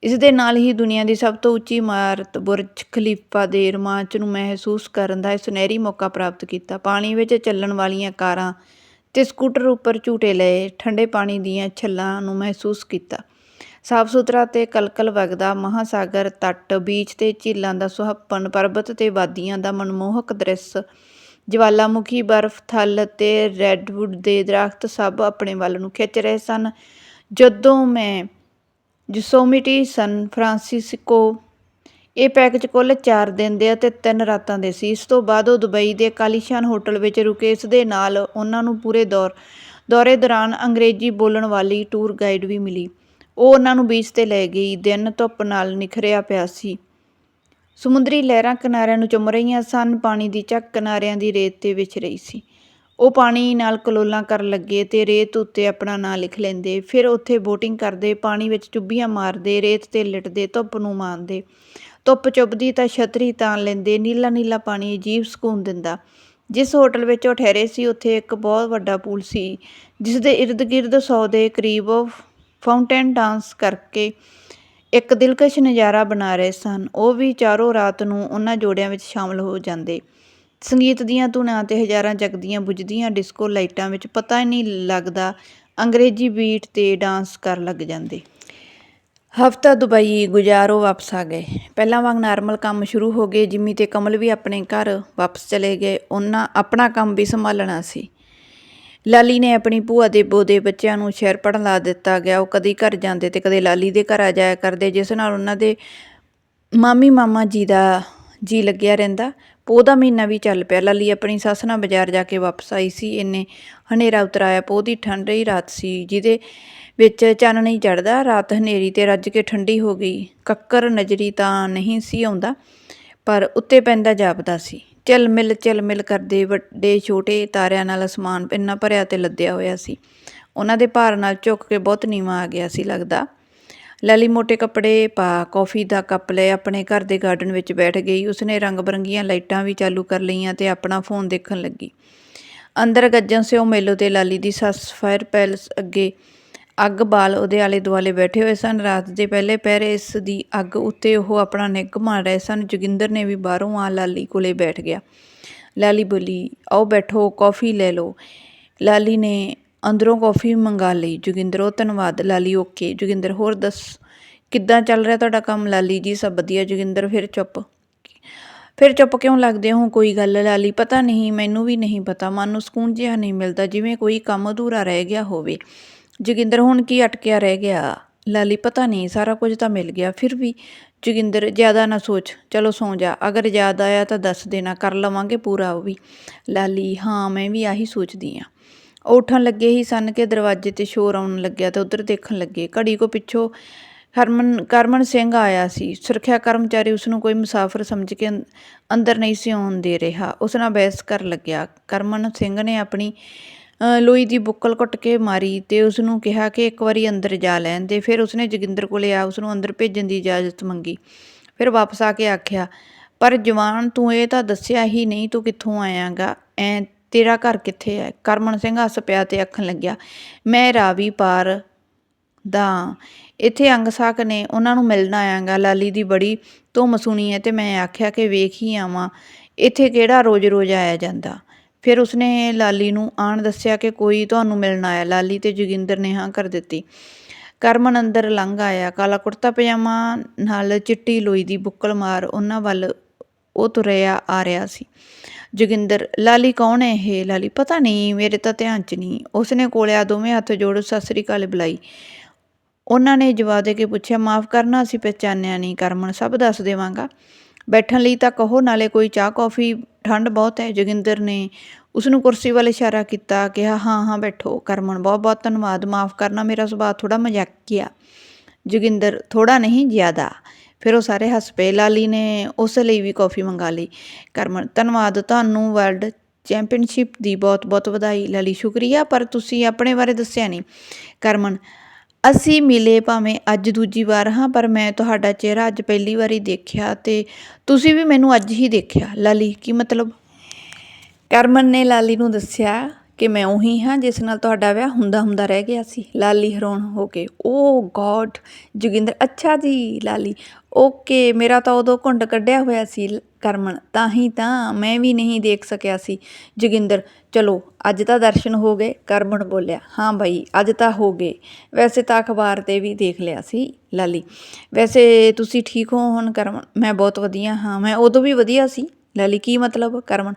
ਇਸ ਦੇ ਨਾਲ ਹੀ ਦੁਨੀਆ ਦੀ ਸਭ ਤੋਂ ਉੱਚੀ ਇਮਾਰਤ ਬੁਰਜ ਖਲੀਫਾ ਦੇ ਰੋਮਾਂਚ ਨੂੰ ਮਹਿਸੂਸ ਕਰਨ ਦਾ ਸੁਨਹਿਰੀ ਮੌਕਾ ਪ੍ਰਾਪਤ ਕੀਤਾ। ਪਾਣੀ ਵਿੱਚ ਚੱਲਣ ਵਾਲੀਆਂ ਕਾਰਾਂ ਤੇ ਸਕੂਟਰ ਉੱਪਰ ਝੂਟੇ ਲਏ, ਠੰਡੇ ਪਾਣੀ ਦੀਆਂ ਛੱਲਾਂ ਨੂੰ ਮਹਿਸੂਸ ਕੀਤਾ। ਸਾਫ਼ ਸੁਥਰਾ ਤੇ ਕਲਕਲ ਵਗਦਾ ਮਹਾਸਾਗਰ ਤੱਟ, ਬੀਚ ਤੇ ਝੀਲਾਂ ਦਾ ਸੁਹੱਪਣ, ਪਰਬਤ ਤੇ ਵਾਦੀਆਂ ਦਾ ਮਨਮੋਹਕ ਦ੍ਰਿਸ਼। ਜਵਾਲਾਮੁਖੀ ਬਰਫ਼, ਥਲ ਤੇ ਰੈਡਵੁੱਡ ਦੇ ਦਰਖਤ ਸਭ ਆਪਣੇ ਵੱਲ ਨੂੰ ਖਿੱਚ ਰਹੇ ਸਨ। ਜਦੋਂ ਮੈਂ ਜਸੋਮਿਟੀ ਸਨ ਫਰਾਂਸਿਸਕੋ, ਇਹ ਪੈਕੇਜ ਕੁੱਲ 4 ਦਿਨ ਦੇ ਅਤੇ 3 ਰਾਤਾਂ ਦੇ ਸੀ। ਇਸ ਤੋਂ ਬਾਅਦ ਉਹ ਦੁਬਈ ਦੇ ਕਾਲੀਸ਼ਾਨ ਹੋਟਲ ਵਿੱਚ ਰੁਕੇ। ਇਸ ਦੇ ਨਾਲ ਉਹਨਾਂ ਨੂੰ ਪੂਰੇ ਦੌਰ, ਦੌਰੇ ਦੌਰਾਨ ਅੰਗਰੇਜ਼ੀ ਬੋਲਣ ਵਾਲੀ ਟੂਰ ਗਾਈਡ ਵੀ ਮਿਲੀ। ਉਹ ਉਹਨਾਂ ਨੂੰ ਬੀਚ ਤੇ ਲੈ ਗਈ, ਦਿਨ ਧੁੱਪ ਨਾਲ ਨਿਖਰਿਆ ਪਿਆ ਸੀ। ਸਮੁੰਦਰੀ ਲਹਿਰਾਂ ਕਿਨਾਰਿਆਂ ਨੂੰ ਚੁੰਮ ਰਹੀਆਂ ਸਨ, ਪਾਣੀ ਦੀ ਚੱਕ ਕਿਨਾਰਿਆਂ ਦੀ ਰੇਤ ਤੇ ਵਿਛ ਰਹੀ ਸੀ। ਉਹ ਪਾਣੀ ਨਾਲ ਕਲੋਲਾਂ ਕਰਨ ਲੱਗੇ ਤੇ ਰੇਤ ਉੱਤੇ ਆਪਣਾ ਨਾਂ ਲਿਖ ਲੈਂਦੇ, ਫਿਰ ਉੱਥੇ ਬੋਟਿੰਗ ਕਰਦੇ, ਪਾਣੀ ਵਿੱਚ ਚੁੱਭੀਆਂ ਮਾਰਦੇ, ਰੇਤ ਤੇ ਲਿਟਦੇ, ਧੁੱਪ ਨੂੰ ਮਾਣਦੇ। ਧੁੱਪ ਚੁੱਭਦੀ ਤਾਂ ਛਤਰੀ ਤਾਣ ਲੈਂਦੇ, ਨੀਲਾ ਨੀਲਾ ਪਾਣੀ ਅਜੀਬ ਸਕੂਨ ਦਿੰਦਾ। ਜਿਸ ਹੋਟਲ ਵਿੱਚ ਉਹ ਠਹਿਰੇ ਸੀ, ਉੱਥੇ ਇੱਕ ਬਹੁਤ ਵੱਡਾ ਪੂਲ ਸੀ ਜਿਸ ਦੇ ਇਰਦ ਗਿਰਦ 100 ਦੇ ਕਰੀਬ ਫਾਊਂਟੇਨ ਡਾਂਸ ਕਰਕੇ ਇੱਕ ਦਿਲਕਸ਼ ਨਜ਼ਾਰਾ ਬਣਾ ਰਹੇ ਸਨ। ਉਹ ਵੀ ਚਾਰੋਂ ਰਾਤ ਨੂੰ ਉਹਨਾਂ ਜੋੜਿਆਂ ਵਿੱਚ ਸ਼ਾਮਲ ਹੋ ਜਾਂਦੇ। ਸੰਗੀਤ ਦੀਆਂ ਧੁਨਾਂ ਤੇ ਹਜ਼ਾਰਾਂ ਜਗਦੀਆਂ ਬੁਝਦੀਆਂ ਡਿਸਕੋ ਲਾਈਟਾਂ ਵਿੱਚ ਪਤਾ ਹੀ ਨਹੀਂ ਲੱਗਦਾ ਅੰਗਰੇਜ਼ੀ ਬੀਟ ਤੇ ਡਾਂਸ ਕਰਨ ਲੱਗ ਜਾਂਦੇ। ਹਫਤਾ ਦੁਬਈ ਗੁਜ਼ਾਰੋ ਵਾਪਸ ਆ ਗਏ। ਪਹਿਲਾਂ ਵਾਂਗ ਨਾਰਮਲ ਕੰਮ ਸ਼ੁਰੂ ਹੋ ਗਏ। ਜਿੰਮੀ ਤੇ ਕਮਲ ਵੀ ਆਪਣੇ ਘਰ ਵਾਪਸ ਚਲੇ ਗਏ। ਉਹਨਾਂ ਆਪਣਾ ਕੰਮ ਵੀ ਸੰਭਾਲਣਾ ਸੀ। ਲਾਲੀ ਨੇ ਆਪਣੀ ਭੂਆ ਦੇ ਬੋ ਦੇ ਬੱਚਿਆਂ ਨੂੰ ਸ਼ਹਿਰ ਪੜ੍ਹਨ ਲਾ ਦਿੱਤਾ ਗਿਆ। ਉਹ ਕਦੀ ਘਰ ਜਾਂਦੇ ਤੇ ਕਦੇ ਲਾਲੀ ਦੇ ਘਰ ਆ ਜਾਇਆ ਕਰਦੇ। ਜਿਸ ਨਾਲ ਉਹਨਾਂ ਦੇ ਮਾਮੀ ਮਾਮਾ ਜੀ ਦਾ ਜੀ ਲੱਗਿਆ ਰਹਿੰਦਾ। ਪੋਹ ਦਾ ਮਹੀਨਾ ਵੀ ਚੱਲ ਪਿਆ। ਲਾਲੀ ਆਪਣੀ ਸੱਸ ਨਾਲ ਬਾਜ਼ਾਰ ਜਾ ਕੇ ਵਾਪਸ ਆਈ ਸੀ। ਇੰਨੇ ਹਨੇਰਾ ਉਤਰਾਇਆ। ਪੋਹ ਦੀ ਠੰਡੀ ਰਾਤ ਸੀ, ਜਿਹਦੇ ਵਿੱਚ ਚੰਨ ਨਹੀਂ ਚੜਦਾ ਰਾਤ ਹਨੇਰੀ ਤੇ ਰੱਜ ਕੇ ਠੰਡੀ ਹੋ ਗਈ। ਕੱਕਰ ਨਜ਼ਰੀ ਤਾਂ ਨਹੀਂ ਸੀ ਆਉਂਦਾ, ਪਰ ਉੱਤੇ ਪੈਂਦਾ ਜਾਪਦਾ ਸੀ। ਚੱਲ ਮਿਲ ਚੱਲ ਮਿਲ ਕਰਦੇ ਵੱਡੇ, ਛੋਟੇ ਤਾਰਿਆਂ ਨਾਲ ਅਸਮਾਨ ਇੰਨਾ ਭਰਿਆ ਤੇ ਲੱਦਿਆ ਹੋਇਆ ਸੀ। ਉਹਨਾਂ ਦੇ ਭਾਰ ਨਾਲ ਝੁੱਕ ਕੇ ਬਹੁਤ ਨੀਵਾਂ ਆ ਗਿਆ ਸੀ ਲੱਗਦਾ। ਲਾਲੀ ਮੋٹے ਕੱਪੜੇ, ਪਾ, ਕੌਫੀ ਦਾ ਕੱਪ ਲੈ ਆਪਣੇ ਘਰ ਦੇ ਗਾਰਡਨ ਵਿੱਚ ਬੈਠ ਗਈ। ਉਸਨੇ ਰੰਗ ਬਰੰਗੀਆਂ ਲਾਈਟਾਂ ਵੀ ਚਾਲੂ ਕਰ ਲਈਆਂ ਤੇ ਆਪਣਾ ਫੋਨ ਦੇਖਣ ਲੱਗੀ। ਅੰਦਰ ਗੱਜਣ ਸਿਓ ਮੇਲੋ ਤੇ ਲਾਲੀ ਦੀ ਸੱਸ ਫਾਇਰ ਪੈਲਸ ਅੱਗੇ ਅੱਗ ਬਾਲ ਉਹਦੇ ਆਲੇ ਦੁਆਲੇ ਬੈਠੇ ਹੋਏ ਸਨ। ਰਾਤ ਦੇ ਪਹਿਲੇ ਪਹਿਰੇ ਇਸ ਦੀ ਅੱਗ ਉੱਤੇ ਉਹ ਆਪਣਾ ਨਿੱਘ ਮਾਰ ਰਹੇ ਸਨ। ਜੋਗਿੰਦਰ ਨੇ ਵੀ ਬਾਹਰੋਂ ਆ ਲਾਲੀ ਕੋਲੇ ਬੈਠ ਗਿਆ। ਲਾਲੀ ਬੋਲੀ, ਆਓ ਬੈਠੋ, ਕੌਫੀ ਲੈ ਲਓ। ਲਾਲੀ ਨੇ ਅੰਦਰੋਂ ਕੌਫੀ ਮੰਗਾ ਲਈ। ਜੋਗਿੰਦਰ, ਉਹ ਧੰਨਵਾਦ, ਲਾਲੀ, ਓਕੇ। ਜੋਗਿੰਦਰ, ਹੋਰ ਦੱਸ, ਕਿੱਦਾਂ ਚੱਲ ਰਿਹਾ ਤੁਹਾਡਾ ਕੰਮ ਲਾਲੀ ਜੀ? ਸਭ ਵਧੀਆ? ਜੋਗਿੰਦਰ ਫਿਰ ਚੁੱਪ ਫਿਰ ਚੁੱਪ ਕਿਉਂ ਲੱਗਦੇ ਹੋ? ਕੋਈ ਗੱਲ ਲਾਲੀ, ਪਤਾ ਨਹੀਂ, ਮੈਨੂੰ ਵੀ ਨਹੀਂ ਪਤਾ। ਮਨ ਨੂੰ ਸਕੂਨ ਜਿਹਾ ਨਹੀਂ ਮਿਲਦਾ, ਜਿਵੇਂ ਕੋਈ ਕੰਮ ਅਧੂਰਾ ਰਹਿ ਗਿਆ ਹੋਵੇ। ਜੋਗਿੰਦਰ ਹੁਣ ਕੀ ਅਟਕਿਆ ਰਹਿ ਗਿਆ? ਲਾਲੀ ਪਤਾ ਨਹੀਂ, ਸਾਰਾ ਕੁਝ ਤਾਂ ਮਿਲ ਗਿਆ। ਫਿਰ ਵੀ ਜੋਗਿੰਦਰ ਜ਼ਿਆਦਾ ਨਾ ਸੋਚ, ਚਲੋ ਸੌਂ ਜਾ, ਅਗਰ ਯਾਦ ਆਇਆ ਤਾਂ ਦੱਸ ਦੇਣਾ, ਕਰ ਲਵਾਂਗੇ ਪੂਰਾ ਉਹ ਵੀ। ਲਾਲੀ, ਹਾਂ, ਮੈਂ ਵੀ ਆਹੀ ਸੋਚਦੀ ਆ ਉਹ ਉੱਠਣ ਲੱਗੇ ਹੀ ਸਨ ਕਿ ਦਰਵਾਜ਼ੇ ਤੇ ਸ਼ੋਰ ਆਉਣ ਲੱਗਿਆ ਤੇ ਉਧਰ ਦੇਖਣ ਲੱਗੇ। ਘੜੀ ਕੋ ਪਿੱਛੋਂ ਹਰਮਨ, ਕਰਮਨ ਸਿੰਘ ਆਇਆ ਸੀ। ਸੁਰੱਖਿਆ ਕਰਮਚਾਰੀ ਉਸ ਨੂੰ ਕੋਈ ਮੁਸਾਫਰ ਸਮਝ ਕੇ ਅੰ- ਅੰਦਰ ਨਹੀਂ ਸੀ ਆਉਣ ਦੇ ਰਿਹਾ। ਉਸ ਨਾਲ ਬਹਿਸ ਕਰਨ ਲੱਗਿਆ। ਕਰਮਨ ਸਿੰਘ ਨੇ ਆਪਣੀ ਲੋਈ ਦੀ ਬੁੱਕਲ ਘੁੱਟ ਕੇ ਮਾਰੀ ਤੇ ਉਸ ਨੂੰ ਕਿਹਾ ਕਿ ਇੱਕ ਵਾਰੀ ਅੰਦਰ ਜਾ ਲੈਣ ਦੇ। ਫਿਰ ਉਸਨੇ ਜੋਗਿੰਦਰ ਕੋਲੇ ਆ ਉਸ ਨੂੰ ਅੰਦਰ ਭੇਜਣ ਦੀ ਇਜਾਜ਼ਤ ਮੰਗੀ। ਫਿਰ ਵਾਪਸ ਆ ਕੇ ਆਖਿਆ, ਪਰ ਜਵਾਨ, ਤੂੰ ਇਹ ਤਾਂ ਦੱਸਿਆ ਹੀ ਨਹੀਂ ਤੂੰ ਕਿੱਥੋਂ ਆਇਆਗਾ। ਐ ਤੇਰਾ ਘਰ ਕਿੱਥੇ ਹੈ ਕਰਮਨ ਸਿੰਘ ਹੱਸ ਪਿਆ ਤੇ ਆਖਣ ਲੱਗਿਆ, ਮੈਂ ਰਾਵੀ ਪਾਰ ਦਾ ਇੱਥੇ ਅੰਗ ਸਾਕ ਨੇ, ਉਹਨਾਂ ਨੂੰ ਮਿਲਣ ਆਇਆਗਾ। ਲਾਲੀ ਦੀ ਬੜੀ ਧੁੰਮ ਸੁਣੀ ਹੈ ਤੇ ਮੈਂ ਆਖਿਆ ਕਿ ਵੇਖ ਹੀ ਆਵਾਂ, ਇੱਥੇ ਕਿਹੜਾ ਰੋਜ਼-ਰੋਜ਼ ਆਇਆ ਜਾਂਦਾ? ਫਿਰ ਉਸਨੇ ਲਾਲੀ ਨੂੰ ਆਣ ਦੱਸਿਆ ਕਿ ਕੋਈ ਤੁਹਾਨੂੰ ਮਿਲਣ ਆਇਆ। ਲਾਲੀ ਤੇ ਜੋਗਿੰਦਰ ਨੇ ਹਾਂ ਕਰ ਦਿੱਤੀ। ਕਰਮਨ ਅੰਦਰ ਲੰਘ ਆਇਆ। ਕਾਲਾ ਕੁੜਤਾ ਪਜਾਮਾ ਨਾਲ ਚਿੱਟੀ ਲੋਈ ਦੀ ਬੁੱਕਲ ਮਾਰ ਉਹਨਾਂ ਵੱਲ ਉਹ ਤੁਰਿਆ ਆ ਰਿਹਾ ਸੀ। ਜੋਗਿੰਦਰ, ਲਾਲੀ ਕੌਣ ਹੈ ਇਹ? ਲਾਲੀ ਪਤਾ ਨਹੀਂ, ਮੇਰੇ ਤਾਂ ਧਿਆਨ 'ਚ ਨਹੀਂ। ਉਸਨੇ ਕੋਲਿਆ ਦੋਵੇਂ ਹੱਥ ਜੋੜ ਸਤਿ ਸ੍ਰੀ ਅਕਾਲ ਬੁਲਾਈ। ਉਹਨਾਂ ਨੇ ਜਵਾਬ ਦੇ ਕੇ ਪੁੱਛਿਆ, ਮਾਫ ਕਰਨਾ, ਅਸੀਂ ਪਹਿਚਾਨਿਆ ਨਹੀਂ ਕਰਮਨ, ਸਭ ਦੱਸ ਦੇਵਾਂਗਾ। ਬੈਠਣ ਲਈ ਤਾਂ ਕਹੋ, ਨਾਲੇ ਕੋਈ ਚਾਹ, ਕੌਫੀ, ਠੰਡ ਬਹੁਤ ਹੈ। ਜੋਗਿੰਦਰ ਨੇ ਉਸ ਨੂੰ ਕੁਰਸੀ ਵੱਲ ਇਸ਼ਾਰਾ ਕੀਤਾ, ਕਿਹਾ, ਹਾਂ ਹਾਂ, ਬੈਠੋ, ਕਰਮਨ, ਬਹੁਤ ਬਹੁਤ ਧੰਨਵਾਦ, ਮਾਫ ਕਰਨਾ ਮੇਰਾ ਸੁਭਾਅ ਥੋੜਾ ਮਜ਼ਾਕੀਆ। ਜੋਗਿੰਦਰ ਥੋੜਾ ਨਹੀਂ, ਜ਼ਿਆਦਾ। ਫਿਰ ਉਹ ਸਾਰੇ ਹੱਸ ਪਏ ਲਾਲੀ ਨੇ ਉਸ ਲਈ ਵੀ ਕੌਫੀ ਮੰਗਾ ਲਈ। ਕਰਮਨ, ਧੰਨਵਾਦ, ਤੁਹਾਨੂੰ ਵਰਲਡ ਚੈਂਪੀਅਨਸ਼ਿਪ ਦੀ ਬਹੁਤ ਬਹੁਤ ਵਧਾਈ। ਲਾਲੀ, ਸ਼ੁਕਰੀਆ, ਪਰ ਤੁਸੀਂ ਆਪਣੇ ਬਾਰੇ ਦੱਸਿਆ ਨਹੀਂ। ਕਰਮਨ ਅਸੀਂ ਮਿਲੇ ਭਾਵੇਂ ਅੱਜ ਦੂਜੀ ਵਾਰ, ਹਾਂ, ਪਰ ਮੈਂ ਤੁਹਾਡਾ ਚਿਹਰਾ ਅੱਜ ਪਹਿਲੀ ਵਾਰੀ ਦੇਖਿਆ ਅਤੇ ਤੁਸੀਂ ਵੀ ਮੈਨੂੰ ਅੱਜ ਹੀ ਦੇਖਿਆ। ਲਾਲੀ, ਕੀ ਮਤਲਬ? ਕਰਮਨ ਨੇ ਲਾਲੀ ਨੂੰ ਦੱਸਿਆ ਕਿ ਮੈਂ ਉਹੀ ਹਾਂ ਜਿਸ ਨਾਲ ਤੁਹਾਡਾ ਵਿਆਹ ਹੁੰਦਾ ਹੁੰਦਾ ਰਹਿ ਗਿਆ ਸੀ। ਲਾਲੀ ਹਰੋਣ ਹੋ ਕੇ। ਓ ਗॉड ਜੋਗਿੰਦਰ, ਅੱਛਾ ਜੀ ਲਾਲੀ। ਓਕੇ, ਮੇਰਾ ਤਾਂ ਉਦੋਂ ਘੁੰਡ ਕੱਢਿਆ ਹੋਇਆ ਸੀ ਕਰਮਣ। ਤਾਂ ਹੀ ਤਾਂ ਮੈਂ ਵੀ ਨਹੀਂ ਦੇਖ ਸਕਿਆ ਸੀ। ਜੋਗਿੰਦਰ, ਚਲੋ, ਅੱਜ ਤਾਂ ਦਰਸ਼ਨ ਹੋ ਗਏ, ਕਰਮਣ ਬੋਲਿਆ। ਹਾਂ ਭਾਈ ਅੱਜ ਤਾਂ ਹੋ ਗਏ। ਵੈਸੇ ਤਾਂ ਅਖਬਾਰ ਤੇ ਵੀ ਦੇਖ ਲਿਆ ਸੀ ਲਾਲੀ। ਵੈਸੇ ਤੁਸੀਂ ਠੀਕ ਹੋ ਹੁਣ ਕਰਮਣ? ਮੈਂ ਬਹੁਤ ਵਧੀਆ ਹਾਂ। ਮੈਂ ਉਦੋਂ ਵੀ ਵਧੀਆ ਸੀ। ਲਾਲੀ, ਕੀ ਮਤਲਬ ਕਰਮਣ?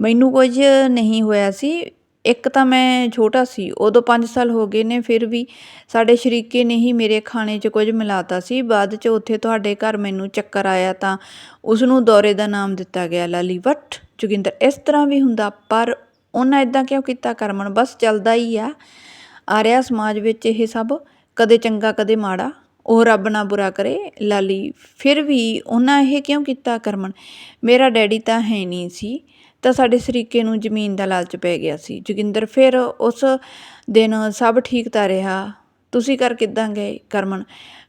ਮੈਨੂੰ ਕੁਝ ਨਹੀਂ ਹੋਇਆ ਸੀ। ਇੱਕ ਤਾਂ ਮੈਂ ਛੋਟਾ ਸੀ, ਉਦੋਂ 5 ਸਾਲ ਹੋ ਗਏ ਨੇ, ਫਿਰ ਵੀ ਸਾਡੇ ਸ਼ਰੀਕੇ ਨੇ ਹੀ ਮੇਰੇ ਖਾਣੇ 'ਚ ਕੁਝ ਮਿਲਾਤਾ ਸੀ। ਬਾਅਦ 'ਚ ਉੱਥੇ ਤੁਹਾਡੇ ਘਰ ਮੈਨੂੰ ਚੱਕਰ ਆਇਆ ਤਾਂ ਉਸ ਨੂੰ ਦੌਰੇ ਦਾ ਨਾਮ ਦਿੱਤਾ ਗਿਆ, ਲਾਲੀ ਵਟ। ਜੋਗਿੰਦਰ, ਇਸ ਤਰ੍ਹਾਂ ਵੀ ਹੁੰਦਾ, ਪਰ ਉਹਨਾਂ ਇਦਾਂ ਕਿਉਂ ਕੀਤਾ ਕਰਮਨ? ਬਸ ਚੱਲਦਾ ਹੀ ਆ। ਆ ਰਿਹਾ ਸਮਾਜ ਵਿੱਚ ਇਹ ਸਭ, ਕਦੇ ਚੰਗਾ, ਕਦੇ ਮਾੜਾ। ਉਹ ਰੱਬ ਨਾ ਬੁਰਾ ਕਰੇ, ਲਾਲੀ। ਫਿਰ ਵੀ ਉਹਨਾਂ ਇਹ ਕਿਉਂ ਕੀਤਾ ਕਰਮਨ? ਮੇਰਾ ਡੈਡੀ ਤਾਂ ਹੈ ਨਹੀਂ ਸੀ। ਤਾਂ ਸਾਡੇ ਸਰੀਕੇ ਨੂੰ ਜ਼ਮੀਨ ਦਾ ਲਾਲਚ ਪੈ ਗਿਆ ਸੀ। ਜੋਗਿੰਦਰ ਫਿਰ ਉਸ ਦਿਨ ਸਭ ਠੀਕ ਤਾਂ ਰਿਹਾ। ਤੁਸੀਂ ਕਰ ਕਿੱਦਾਂ ਗਏ? ਕਰਮਨ,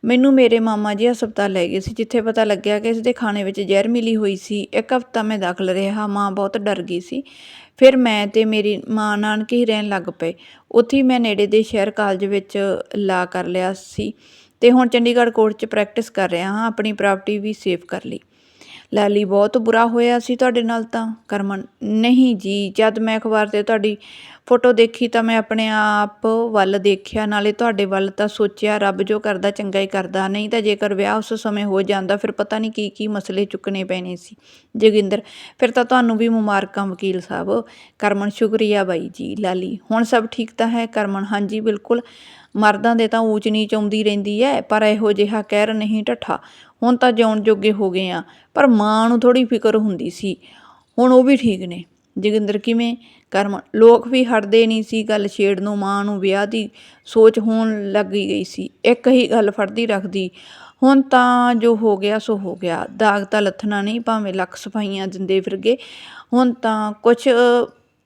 ਮੈਨੂੰ ਮੇਰੇ ਮਾਮਾ ਜੀ ਹਸਪਤਾਲ ਲੈ ਗਏ ਸੀ, ਜਿੱਥੇ ਪਤਾ ਲੱਗਿਆ ਕਿ ਇਸ ਦੇ ਖਾਣੇ ਵਿੱਚ ਜ਼ਹਿਰ ਮਿਲੀ ਹੋਈ ਸੀ। ਇੱਕ ਹਫ਼ਤਾ ਮੈਂ ਦਾਖਲ ਰਿਹਾ, ਮਾਂ ਬਹੁਤ ਡਰ ਗਈ ਸੀ। ਫਿਰ ਮੈਂ ਤੇ ਮੇਰੀ ਮਾਂ ਨਾਨਕੇ ਹੀ ਰਹਿਣ ਲੱਗ ਪਏ। ਉੱਥੇ ਹੀ ਮੈਂ ਨੇੜੇ ਦੇ ਸ਼ਹਿਰ ਕਾਲਜ ਵਿੱਚ ਲਾ ਕਰ ਲਿਆ ਸੀ ਤੇ ਹੁਣ ਚੰਡੀਗੜ੍ਹ ਕੋਰਟ 'ਚ ਪ੍ਰੈਕਟਿਸ ਕਰ ਰਿਹਾ ਹਾਂ, ਆਪਣੀ ਪ੍ਰਾਪਰਟੀ ਵੀ ਸੇਵ ਕਰ ਲਈ। ਲਾਲੀ ਬਹੁਤ ਬੁਰਾ ਹੋਇਆ ਸੀ ਤੁਹਾਡੇ ਨਾਲ ਤਾਂ। ਕਰਮਨ, ਨਹੀਂ ਜੀ, ਜਦ ਮੈਂ ਅਖਬਾਰ ਤੇ ਤੁਹਾਡੀ ਫੋਟੋ ਦੇਖੀ ਤਾਂ ਮੈਂ ਆਪਣੇ ਆਪ ਵੱਲ ਦੇਖਿਆ, ਨਾਲੇ ਤੁਹਾਡੇ ਵੱਲ ਤਾਂ ਸੋਚਿਆ, ਰੱਬ ਜੋ ਕਰਦਾ ਚੰਗਾ ਹੀ ਕਰਦਾ, ਨਹੀਂ ਤਾਂ ਜੇਕਰ ਵਿਆਹ ਉਸ ਸਮੇਂ ਹੋ ਜਾਂਦਾ, ਫਿਰ ਪਤਾ ਨਹੀਂ ਕੀ ਕੀ ਮਸਲੇ ਚੁੱਕਣੇ ਪੈਣੇ ਸੀ। ਜੋਗਿੰਦਰ, ਫਿਰ ਤਾਂ ਤੁਹਾਨੂੰ ਵੀ ਮੁਬਾਰਕਾਂ, ਵਕੀਲ ਸਾਹਿਬ। ਕਰਮਨ, ਸ਼ੁਕਰੀਆ ਬਾਈ ਜੀ ਲਾਲੀ ਹੁਣ ਸਭ ਠੀਕ ਤਾਂ ਹੈ ਕਰਮਨ? ਹਾਂਜੀ, ਬਿਲਕੁਲ। ਮਰਦਾਂ ਦੇ ਤਾਂ ਊਚ ਨੀਚ ਆਉਂਦੀ ਰਹਿੰਦੀ ਹੈ, ਪਰ ਇਹੋ ਜਿਹਾ ਕਹਿਰ ਨਹੀਂ ਢੱਠਾ ਹੁਣ ਤਾਂ ਜਿਉਣ ਜੋਗੇ ਹੋ ਗਏ ਆ, ਪਰ ਮਾਂ ਨੂੰ ਥੋੜੀ ਫਿਕਰ ਹੁੰਦੀ ਸੀ। ਹੁਣ ਉਹ ਵੀ ਠੀਕ ਨੇ। ਜੋਗਿੰਦਰ ਕਿਵੇਂ ਕਰਮ? ਲੋਕ ਵੀ ਹਟਦੇ ਨਹੀਂ ਸੀ ਗੱਲ ਛੇੜ ਨੂੰ, ਮਾਂ ਨੂੰ ਵਿਆਹ ਦੀ ਸੋਚ ਹੋਣ ਲੱਗੀ ਗਈ ਸੀ। ਇੱਕ ਹੀ ਗੱਲ ਫੜਦੀ ਰੱਖਦੀ, ਹੁਣ ਤਾਂ ਜੋ ਹੋ ਗਿਆ, ਸੋ ਹੋ ਗਿਆ। ਦਾਗ ਤਾਂ ਲੱਥਣਾ ਨਹੀਂ, ਭਾਵੇਂ ਲੱਖ ਸਫਾਈਆਂ ਦਿੰਦੇ ਫਿਰਗੇ। ਹੁਣ ਤਾਂ ਕੁਛ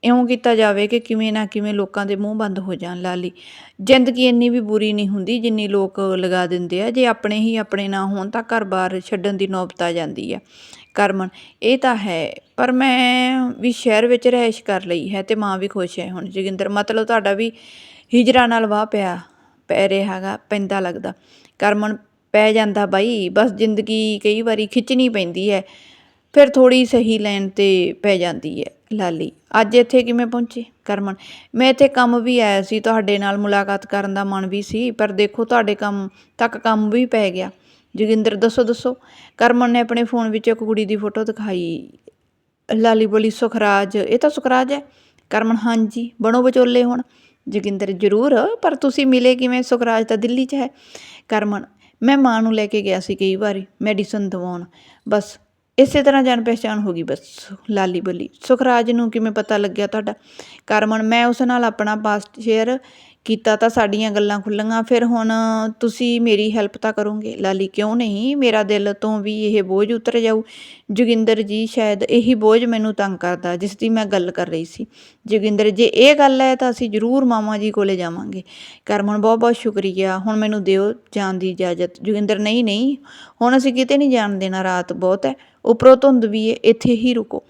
ਇਉਂ ਕੀਤਾ ਜਾਵੇ ਕਿ ਕਿਵੇਂ ਨਾ ਕਿਵੇਂ ਲੋਕਾਂ ਦੇ ਮੂੰਹ ਬੰਦ ਹੋ ਜਾਣ ਲਾਲੀ। ਜ਼ਿੰਦਗੀ ਇੰਨੀ ਵੀ ਬੁਰੀ ਨਹੀਂ ਹੁੰਦੀ ਜਿੰਨੀ ਲੋਕ ਲਗਾ ਦਿੰਦੇ ਆ। ਜੇ ਆਪਣੇ ਹੀ ਆਪਣੇ ਨਾ ਹੋਣ ਤਾਂ ਘਰ-ਬਾਰ ਛੱਡਣ ਦੀ ਨੌਬਤ ਆ ਜਾਂਦੀ ਆ ਕਰਮਨ ਇਹ ਤਾਂ ਹੈ, ਪਰ ਮੈਂ ਵੀ ਸ਼ਹਿਰ ਵਿੱਚ ਰਹਿائش ਕਰ ਲਈ ਹੈ ਤੇ ਮਾਂ ਵੀ ਖੁਸ਼ ਹੈ ਹੁਣ। ਜੋਗਿੰਦਰ, ਮਤਲਬ ਤੁਹਾਡਾ ਵੀ ਹਿਜਰਾ ਨਾਲ ਵਾਹ ਪਿਆ, ਪੈ ਰਿਹਾ ਰਿਹਾਗਾ ਪੈਂਦਾ ਲੱਗਦਾ। ਕਰਮਨ ਪੈ ਜਾਂਦਾ ਬਾਈ, ਬਸ ਜ਼ਿੰਦਗੀ ਕਈ ਵਾਰੀ ਖਿੱਚਣੀ ਪੈਂਦੀ ਹੈ। ਫਿਰ ਥੋੜੀ ਸਹੀ ਲੈਣ ਤੇ ਪੈ ਜਾਂਦੀ ਹੈ ਲਾਲੀ। ਅੱਜ ਇੱਥੇ ਕਿਵੇਂ ਪਹੁੰਚੇ? ਕਰਮਨ, ਮੈਂ ਇੱਥੇ ਕੰਮ ਵੀ ਆਇਆ ਸੀ, ਤੁਹਾਡੇ ਨਾਲ ਮੁਲਾਕਾਤ ਕਰਨ ਦਾ ਮਨ ਵੀ ਸੀ, ਪਰ ਦੇਖੋ ਤੁਹਾਡੇ ਕੰਮ ਤੱਕ ਕੰਮ ਵੀ ਪੈ ਗਿਆ। ਜੋਗਿੰਦਰ, ਦੱਸੋ ਦੱਸੋ। ਕਰਮਨ ਨੇ ਆਪਣੇ ਫੋਨ ਵਿੱਚ ਇੱਕ ਕੁੜੀ ਦੀ ਫੋਟੋ ਦਿਖਾਈ। ਲਾਲੀ ਬੋਲੀ, ਸੁਖਰਾਜ, ਇਹ ਤਾਂ ਸੁਖਰਾਜ ਹੈ? ਕਰਮਨ, ਹਾਂਜੀ, ਬਣੋ ਵਿਚੋਲੇ ਹੁਣ। ਜੋਗਿੰਦਰ, ਜ਼ਰੂਰ, ਪਰ ਤੁਸੀਂ ਮਿਲੇ ਕਿਵੇਂ? ਸੁਖਰਾਜ ਤਾਂ ਦਿੱਲੀ 'ਚ ਹੈ। ਕਰਮਨ, ਮੈਂ ਮਾਂ ਨੂੰ ਲੈ ਕੇ ਗਿਆ ਸੀ ਕਈ ਵਾਰੀ, ਮੈਡੀਸਨ ਦਵਾਉਣ। ਬਸ ਇਸੇ ਤਰ੍ਹਾਂ ਜਾਣ ਪਹਿਚਾਣ ਹੋ ਗਈ ਬਸ, ਲਾਲੀ ਬੋਲੀ। ਸੁਖਰਾਜ ਨੂੰ ਕਿਵੇਂ ਪਤਾ ਲੱਗਿਆ ਤੁਹਾਡਾ? ਕਰਮਨ, ਮੈਂ ਉਸ ਨਾਲ ਆਪਣਾ ਪਾਸਟ ਸ਼ੇਅਰ ਕੀਤਾ ਤਾਂ ਸਾਡੀਆਂ ਗੱਲਾਂ ਖੁੱਲੀਆਂ ਫਿਰ ਹੁਣ ਤੁਸੀਂ ਮੇਰੀ ਹੈਲਪ ਤਾਂ ਕਰੋਗੇ। ਲਾਲੀ, ਕਿਉਂ ਨਹੀਂ? ਮੇਰਾ ਦਿਲ ਤੋਂ ਵੀ ਇਹ ਬੋਝ ਉਤਰ ਜਾਊ। ਜੋਗਿੰਦਰ ਜੀ, ਸ਼ਾਇਦ ਇਹੀ ਬੋਝ ਮੈਨੂੰ ਤੰਗ ਕਰਦਾ, ਜਿਸ ਦੀ ਮੈਂ ਗੱਲ ਕਰ ਰਹੀ ਸੀ। ਜੋਗਿੰਦਰ, ਜੇ ਇਹ ਗੱਲ ਹੈ ਤਾਂ ਅਸੀਂ ਜ਼ਰੂਰ ਮਾਮਾ ਜੀ ਕੋਲੇ ਜਾਵਾਂਗੇ। ਕਰਮਨ, ਬਹੁਤ ਬਹੁਤ ਸ਼ੁਕਰੀਆ। ਹੁਣ ਮੈਨੂੰ ਦਿਓ ਜਾਣ ਦੀ ਇਜਾਜ਼ਤ। ਜੋਗਿੰਦਰ, ਨਹੀਂ ਨਹੀਂ। ਹੁਣ ਅਸੀਂ ਕਿਤੇ ਨਹੀਂ ਜਾਣ ਦੇਣਾ, ਰਾਤ ਬਹੁਤ ਹੈ। ਉੱਪਰੋਂ ਧੁੰਦ ਵੀ ਹੈ ਇੱਥੇ ਹੀ ਰੁਕੋ।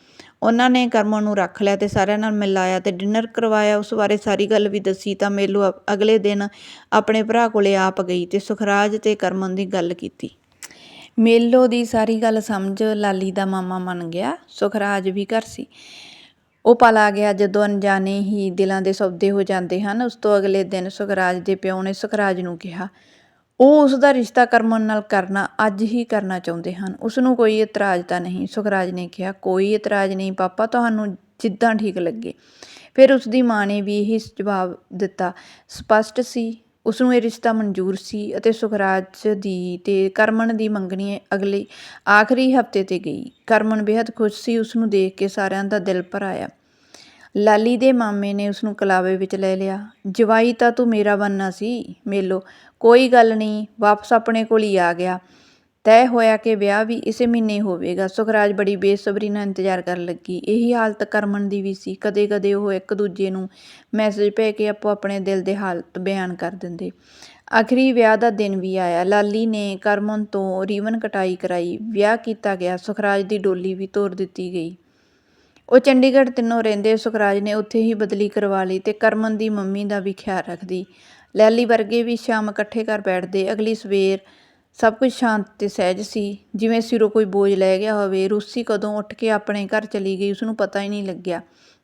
ਉਹਨਾਂ ਨੇ ਕਰਮਨ ਨੂੰ ਰੱਖ ਲਿਆ ਤੇ ਸਾਰਿਆਂ ਨਾਲ ਮਿਲਾਇਆ ਤੇ ਡਿਨਰ ਕਰਵਾਇਆ। ਉਸ ਬਾਰੇ ਸਾਰੀ ਗੱਲ ਵੀ ਦੱਸੀ ਤਾਂ ਮੇਲੋ ਅ- ਅਗਲੇ ਦਿਨ ਆਪਣੇ ਭਰਾ ਕੋਲੇ ਆਪ ਗਈ ਤੇ ਸੁਖਰਾਜ ਤੇ ਕਰਮਨ ਦੀ ਗੱਲ ਕੀਤੀ। ਮੇਲੋ ਦੀ ਸਾਰੀ ਗੱਲ ਸਮਝ ਲਾਲੀ ਦਾ ਮਾਮਾ ਮੰਨ ਗਿਆ। ਸੁਖਰਾਜ ਵੀ ਘਰ ਸੀ। ਉਹ ਪਲ ਆ ਗਿਆ ਜਦੋਂ ਅਣਜਾਣੇ ਹੀ ਦਿਲਾਂ ਦੇ ਸੌਦੇ ਹੋ ਜਾਂਦੇ ਹਨ। ਉਸ ਤੋਂ ਅਗਲੇ ਦਿਨ ਸੁਖਰਾਜ ਦੇ ਪਿਓ ਨੇ ਸੁਖਰਾਜ ਨੂੰ ਕਿਹਾ ਉਹ ਉਸ ਦਾ ਰਿਸ਼ਤਾ ਕਰਮਨ ਨਾਲ ਕਰਨਾ ਅੱਜ ਹੀ ਕਰਨਾ ਚਾਹੁੰਦੇ ਹਨ। ਉਸ ਨੂੰ ਕੋਈ ਇਤਰਾਜ਼ ਤਾਂ ਨਹੀਂ। ਸੁਖਰਾਜ ਨੇ ਕਿਹਾ, ਕੋਈ ਇਤਰਾਜ਼ ਨਹੀਂ ਪਾਪਾ, ਤੁਹਾਨੂੰ ਜਿੱਦਾਂ ਠੀਕ ਲੱਗੇ। ਫਿਰ ਉਸ ਦੀ ਮਾਂ ਨੇ ਵੀ ਇਹੀ ਜਵਾਬ ਦਿੱਤਾ, ਸਪਸ਼ਟ ਸੀ ਉਸ ਨੂੰ ਇਹ ਰਿਸ਼ਤਾ ਮਨਜ਼ੂਰ ਸੀ ਅਤੇ ਸੁਖਰਾਜ ਦੀ ਤੇ ਕਰਮਨ ਦੀ ਮੰਗਣੀ ਅਗਲੇ ਆਖਰੀ ਹਫ਼ਤੇ ਤੇ ਗਈ। ਕਰਮਨ ਬੇहद ਖੁਸ਼ ਸੀ ਉਸ ਨੂੰ ਦੇਖ ਕੇ ਸਾਰਿਆਂ ਦਾ ਦਿਲ ਭਰ ਆਇਆ ਲਾਲੀ ਦੇ ਮਾਮੇ ਨੇ ਉਸ ਨੂੰ ਕਲਾਵੇ ਵਿੱਚ ਲੈ ਲਿਆ, ਜਵਾਈ ਤਾਂ ਤੂੰ ਮੇਰਾ ਬੰਨਾ ਸੀ, ਮੇਲੋ ਕੋਈ ਗੱਲ ਨਹੀਂ, ਵਾਪਸ ਆਪਣੇ ਕੋਲ ਹੀ ਆ ਗਿਆ। ਤੈਅ ਹੋਇਆ ਕਿ ਵਿਆਹ ਵੀ ਇਸੇ ਮਹੀਨੇ ਹੋਵੇਗਾ। ਸੁਖਰਾਜ ਬੜੀ ਬੇਸਬਰੀ ਨਾਲ ਇੰਤਜ਼ਾਰ ਕਰਨ ਲੱਗੀ। ਇਹੀ ਹਾਲਤ ਕਰਮਨ ਦੀ ਵੀ ਸੀ। ਕਦੇ ਕਦੇ ਉਹ ਇੱਕ ਦੂਜੇ ਨੂੰ ਮੈਸੇਜ ਭੇਜ ਕੇ ਆਪੋ ਆਪਣੇ ਦਿਲ ਦੇ ਹਾਲਤ ਬਿਆਨ ਕਰ ਦਿੰਦੇ। ਆਖਰੀ ਵਿਆਹ ਦਾ ਦਿਨ ਵੀ ਆਇਆ। ਲਾਲੀ ਨੇ ਕਰਮਨ ਤੋਂ ਰੀਵਨ ਕਟਾਈ ਕਰਾਈ। ਵਿਆਹ ਕੀਤਾ ਗਿਆ। ਸੁਖਰਾਜ ਦੀ ਡੋਲੀ ਵੀ ਤੋਰ ਦਿੱਤੀ ਗਈ। ਉਹ ਚੰਡੀਗੜ੍ਹ ਤਿੰਨੋਂ ਰਹਿੰਦੇ। ਸੁਖਰਾਜ ਨੇ ਉੱਥੇ ਹੀ ਬਦਲੀ ਕਰਵਾ ਲਈ ਤੇ ਕਰਮਨ ਦੀ ਮੰਮੀ ਦਾ ਵੀ ਖਿਆਲ ਰੱਖਦੀ। ਲੈਲੀ ਵਰਗੇ ਵੀ ਸ਼ਾਮ ਇਕੱਠੇ ਕਰ ਬੈਠਦੇ, ਅਗਲੀ ਸਵੇਰ ਸਭ ਕੁਝ ਸ਼ਾਂਤ ਤੇ ਸਹਿਜ ਸੀ। ਜਿਵੇਂ ਸਿਰੋਂ ਕੋਈ ਬੋਝ ਲੈ ਗਿਆ ਹੋਵੇ, ਰੂਸੀ ਕਦੋਂ ਉੱਠ ਕੇ ਆਪਣੇ ਘਰ ਚਲੀ ਗਈ ਉਸ ਨੂੰ ਪਤਾ ਹੀ ਨਹੀਂ ਲੱਗਿਆ।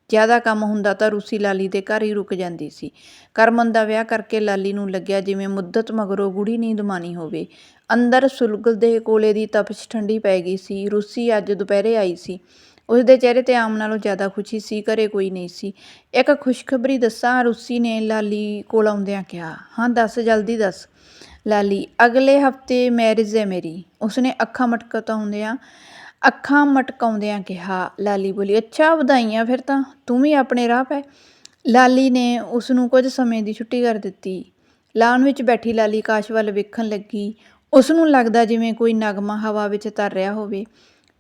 ਜ਼ਿਆਦਾ ਕੰਮ ਹੁੰਦਾ ਤਾਂ ਰੂਸੀ ਲਾਲੀ ਦੇ ਘਰ ਹੀ ਰੁਕ ਜਾਂਦੀ ਸੀ। ਕਰਮਨ ਦਾ ਵਿਆਹ ਕਰਕੇ ਲਾਲੀ ਨੂੰ ਲੱਗਿਆ ਜਿਵੇਂ ਮੁੱਦਤ ਮਗਰੋਂ ਗੂੜੀ ਨੀਂਦ ਮਾਣੀ ਹੋਵੇ। ਅੰਦਰ ਸੁਲਗਲ ਦੇ ਕੋਲੇ ਦੀ ਤਪਸ਼ ਠੰਡੀ ਪੈ ਗਈ ਸੀ। ਰੂਸੀ ਅੱਜ ਦੁਪਹਿਰੇ ਆਈ ਸੀ। ਉਸ ਦੇ ਚਿਹਰੇ ਤੇ ਆਮ ਨਾਲੋਂ ਜ਼ਿਆਦਾ ਖੁਸ਼ੀ ਸੀ, ਘਰੇ ਕੋਈ ਨਹੀਂ ਸੀ। ਇੱਕ ਖੁਸ਼ਖਬਰੀ ਦੱਸਾਂ, ਰੂਸੀ ਨੇ ਲਾਲੀ ਕੋਲ ਆਉਂਦਿਆਂ ਕਿਹਾ, ਹਾਂ, ਦੱਸ, ਜਲਦੀ ਦੱਸ। ਲਾਲੀ, ਅਗਲੇ ਹਫ਼ਤੇ ਮੈਰਿਜ ਹੈ ਮੇਰੀ। ਉਸਨੇ ਅੱਖਾਂ ਮਟਕਾਉਂਦਿਆਂ ਅੱਖਾਂ ਮਟਕਾਉਂਦਿਆਂ ਕਿਹਾ, ਲਾਲੀ ਬੋਲੀ, ਅੱਛਾ, ਵਧਾਈਆਂ ਫਿਰ ਤਾਂ, ਤੂੰ ਵੀ ਆਪਣੇ ਰਾਹ ਪੈ। ਲਾਲੀ ਨੇ ਉਸ ਨੂੰ ਕੁਝ ਸਮੇਂ ਦੀ ਛੁੱਟੀ ਕਰ ਦਿੱਤੀ। ਲਾਨ ਵਿੱਚ ਬੈਠੀ ਲਾਲੀ ਕਾਸ਼ ਵੱਲ ਵੇਖਣ ਲੱਗੀ। ਉਸ ਨੂੰ ਲੱਗਦਾ ਜਿਵੇਂ ਕੋਈ ਨਗਮਾ ਹਵਾ ਵਿੱਚ ਤਰ ਰਿਹਾ ਹੋਵੇ।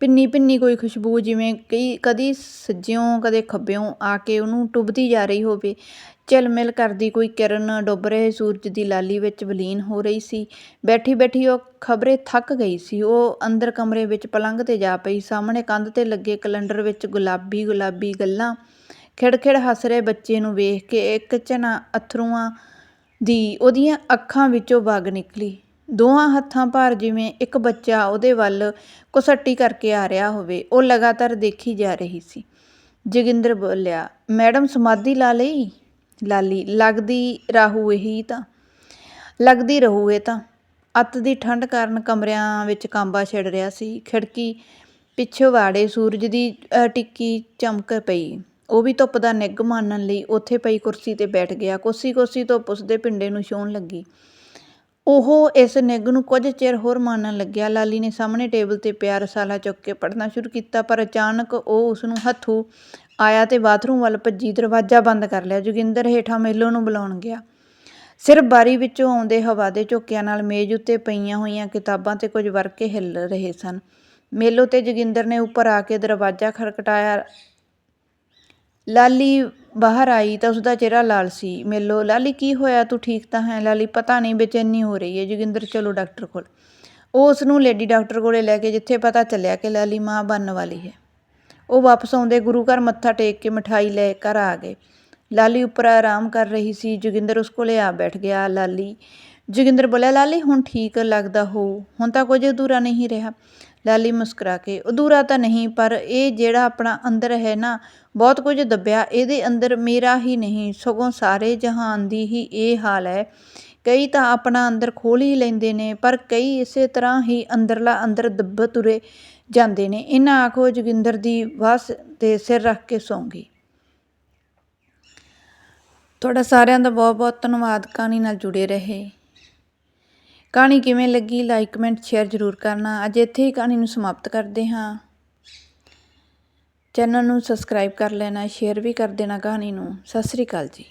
ਭਿੰਨੀ ਭਿੰਨੀ ਕੋਈ ਖੁਸ਼ਬੂ, ਜਿਵੇਂ ਕਈ ਕਦੀ ਸੱਜਿਓਂ, ਕਦੇ ਖੱਬਿਓਂ ਆ ਕੇ ਉਹਨੂੰ ਟੁੱਭਦੀ ਜਾ ਰਹੀ ਹੋਵੇ। ਝਿਲਮਿਲ ਕਰਦੀ ਕੋਈ ਕਿਰਨ, ਡੁੱਬ ਰਹੇ ਸੂਰਜ ਦੀ ਲਾਲੀ ਵਿੱਚ ਵਿਲੀਨ ਹੋ ਰਹੀ ਸੀ। ਬੈਠੀ ਬੈਠੀ ਉਹ ਖਬਰੇ ਥੱਕ ਗਈ ਸੀ। ਉਹ ਅੰਦਰ ਕਮਰੇ ਵਿੱਚ ਪਲੰਘ ਤੇ ਜਾ ਪਈ। ਸਾਹਮਣੇ ਕੰਧ ਤੇ ਲੱਗੇ ਕੈਲੰਡਰ ਵਿੱਚ ਗੁਲਾਬੀ ਗੁਲਾਬੀ ਗੱਲਾਂ। ਖਿੜਖਿੜ ਹੱਸ ਰਹੇ ਬੱਚੇ ਨੂੰ ਵੇਖ ਕੇ ਇੱਕ ਝਨਾ ਅਥਰੂਆਂ ਦੀ ਉਹਦੀਆਂ ਅੱਖਾਂ ਵਿੱਚੋਂ ਵਗ ਨਿਕਲੀ। ਦੋਹਾਂ ਹੱਥਾਂ ਭਾਰ ਜਿਵੇਂ ਇੱਕ ਬੱਚਾ ਉਹਦੇ ਵੱਲ ਕੁਸੱਟੀ ਕਰਕੇ ਆ ਰਿਹਾ ਹੋਵੇ, ਉਹ ਲਗਾਤਾਰ ਦੇਖੀ ਜਾ ਰਹੀ ਸੀ। ਜੋਗਿੰਦਰ ਬੋਲਿਆ, ਮੈਡਮ, ਸਮਾਧੀ ਲਾ ਲਈ? ਲਾਲੀ, ਲੱਗਦੀ ਰਾਹੂ ਇਹੀ ਤਾਂ, ਲੱਗਦੀ ਰਹੂ ਇਹ ਤਾਂ। ਅੱਤ ਦੀ ਠੰਡ ਕਾਰਨ ਕਮਰਿਆਂ ਵਿੱਚ ਕਾਂਬਾ ਛਿੜ ਰਿਹਾ ਸੀ। ਖਿੜਕੀ ਪਿੱਛੋਂ ਵਾੜੇ ਸੂਰਜ ਦੀ ਟਿੱਕੀ ਚਮਕ ਪਈ। ਉਹ ਵੀ ਧੁੱਪ ਦਾ ਨਿੱਘ ਮਾਣਨ ਲਈ ਉੱਥੇ ਪਈ ਕੁਰਸੀ ਤੇ ਬੈਠ ਗਿਆ। ਕੋਸੀ ਕੋਸੀ ਧੁੱਪ ਉਸਦੇ ਪਿੰਡੇ ਨੂੰ ਛੋਣ ਲੱਗੀ। ਉਹ ਇਸ ਨਿੱਘ ਨੂੰ ਕੁਝ ਚਿਰ ਹੋਰ ਮਾਨਣ ਲੱਗਿਆ। ਲਾਲੀ ਨੇ ਸਾਹਮਣੇ ਟੇਬਲ ਤੇ ਪਿਆ ਰਸਾਲਾ ਚੁੱਕ ਕੇ ਪੜ੍ਹਨਾ ਸ਼ੁਰੂ ਕੀਤਾ, ਪਰ ਅਚਾਨਕ ਉਹ ਉਸ ਨੂੰ ਹੱਥੂ ਆਇਆ ਤੇ ਬਾਥਰੂਮ ਵੱਲ ਭੱਜੀ, ਦਰਵਾਜ਼ਾ ਬੰਦ ਕਰ ਲਿਆ। ਜੋਗਿੰਦਰ ਹੇਠਾਂ ਮੇਲੋ ਨੂੰ ਬੁਲਾਉਣ ਗਿਆ। ਸਿਰਫ ਬਾਰੀ ਵਿੱਚੋਂ ਆਉਂਦੇ ਹਵਾ ਦੇ ਝੋਕਿਆਂ ਨਾਲ ਮੇਜ਼ ਉੱਤੇ ਪਈਆਂ ਹੋਈਆਂ ਕਿਤਾਬਾਂ ਤੇ ਕੁਝ ਵਰਕੇ ਹਿੱਲ ਰਹੇ ਸਨ। ਮੇਲੋ ਤੇ ਜੋਗਿੰਦਰ ਨੇ ਉੱਪਰ ਆ ਕੇ ਦਰਵਾਜ਼ਾ ਖੜਕਟਾਇਆ। ਲਾਲੀ ਬਾਹਰ ਆਈ ਤਾਂ ਉਸਦਾ ਚਿਹਰਾ ਲਾਲ ਸੀ। ਮੇਲੋ ਲਾਲੀ ਕੀ ਹੋਇਆ? ਤੂੰ ਠੀਕ ਤਾਂ ਹੈ? ਲਾਲੀ, ਪਤਾ ਨਹੀਂ, ਬੇਚੈਨੀ ਹੋ ਰਹੀ ਹੈ। ਜੋਗਿੰਦਰ, ਚਲੋ ਡਾਕਟਰ ਕੋਲ। ਉਹ ਉਸ ਨੂੰ ਲੇਡੀ ਡਾਕਟਰ ਕੋਲੇ ਲੈ ਕੇ, ਜਿੱਥੇ ਪਤਾ ਚੱਲਿਆ ਕਿ ਲਾਲੀ ਮਾਂ ਬਣਨ ਵਾਲੀ ਹੈ। ਉਹ ਵਾਪਸ ਆਉਂਦੇ ਗੁਰੂ ਘਰ ਮੱਥਾ ਟੇਕ ਕੇ ਮਠਾਈ ਲੈ ਘਰ ਆ ਗਏ। ਲਾਲੀ ਉੱਪਰ ਆਰਾਮ ਕਰ ਰਹੀ ਸੀ। ਜੋਗਿੰਦਰ ਉਸ ਕੋਲੇ ਆ ਬੈਠ ਗਿਆ। ਲਾਲੀ। ਜੋਗਿੰਦਰ ਬੋਲਿਆ, ਲਾਲੀ, ਹੁਣ ਠੀਕ ਲੱਗਦਾ ਹੋ। ਹੁਣ ਤਾਂ ਕੁਝ ਅਧੂਰਾ ਨਹੀਂ ਰਿਹਾ। ਲਾਲੀ ਮੁਸਕਰਾ ਕੇ, ਅਧੂਰਾ ਤਾਂ ਨਹੀਂ, ਪਰ ਇਹ ਜਿਹੜਾ ਆਪਣਾ ਅੰਦਰ ਹੈ ਨਾ ਬਹੁਤ ਕੁਝ ਦੱਬਿਆ। ਇਹਦੇ ਅੰਦਰ ਮੇਰਾ ਹੀ ਨਹੀਂ, ਸਗੋਂ ਸਾਰੇ ਜਹਾਨ ਦੀ ਹੀ ਇਹ ਹਾਲ ਹੈ। ਕਈ ਤਾਂ ਆਪਣਾ ਅੰਦਰ ਖੋਲ੍ਹ ਹੀ ਲੈਂਦੇ ਨੇ, ਪਰ ਕਈ ਇਸੇ ਤਰ੍ਹਾਂ ਹੀ ਅੰਦਰਲਾ ਅੰਦਰ ਦੱਬ ਤੁਰੇ ਜਾਂਦੇ ਨੇ। ਇਹਨਾਂ ਆਖੋ, ਜੋਗਿੰਦਰ ਦੀ ਵਸ ਤੇ ਸਿਰ ਰੱਖ ਕੇ ਸੌਂਗੀ ਤੁਹਾਡਾ ਸਾਰਿਆਂ ਦਾ ਬਹੁਤ ਬਹੁਤ ਧੰਨਵਾਦ। ਕਹਾਣੀ ਨਾਲ ਜੁੜੇ ਰਹੇ। ਕਹਾਣੀ ਕਿਵੇਂ ਲੱਗੀ? ਲਾਈਕ ਕਮੈਂਟ ਸ਼ੇਅਰ ਜ਼ਰੂਰ ਕਰਨਾ। ਅੱਜ ਇੱਥੇ ਹੀ ਕਹਾਣੀ ਨੂੰ ਸਮਾਪਤ ਕਰਦੇ ਹਾਂ। ਚੈਨਲ ਨੂੰ ਸਬਸਕ੍ਰਾਈਬ ਕਰ ਲੈਣਾ, ਸ਼ੇਅਰ ਵੀ ਕਰ ਦੇਣਾ ਕਹਾਣੀ ਨੂੰ। ਸਤਿ ਸ੍ਰੀ ਅਕਾਲ ਜੀ।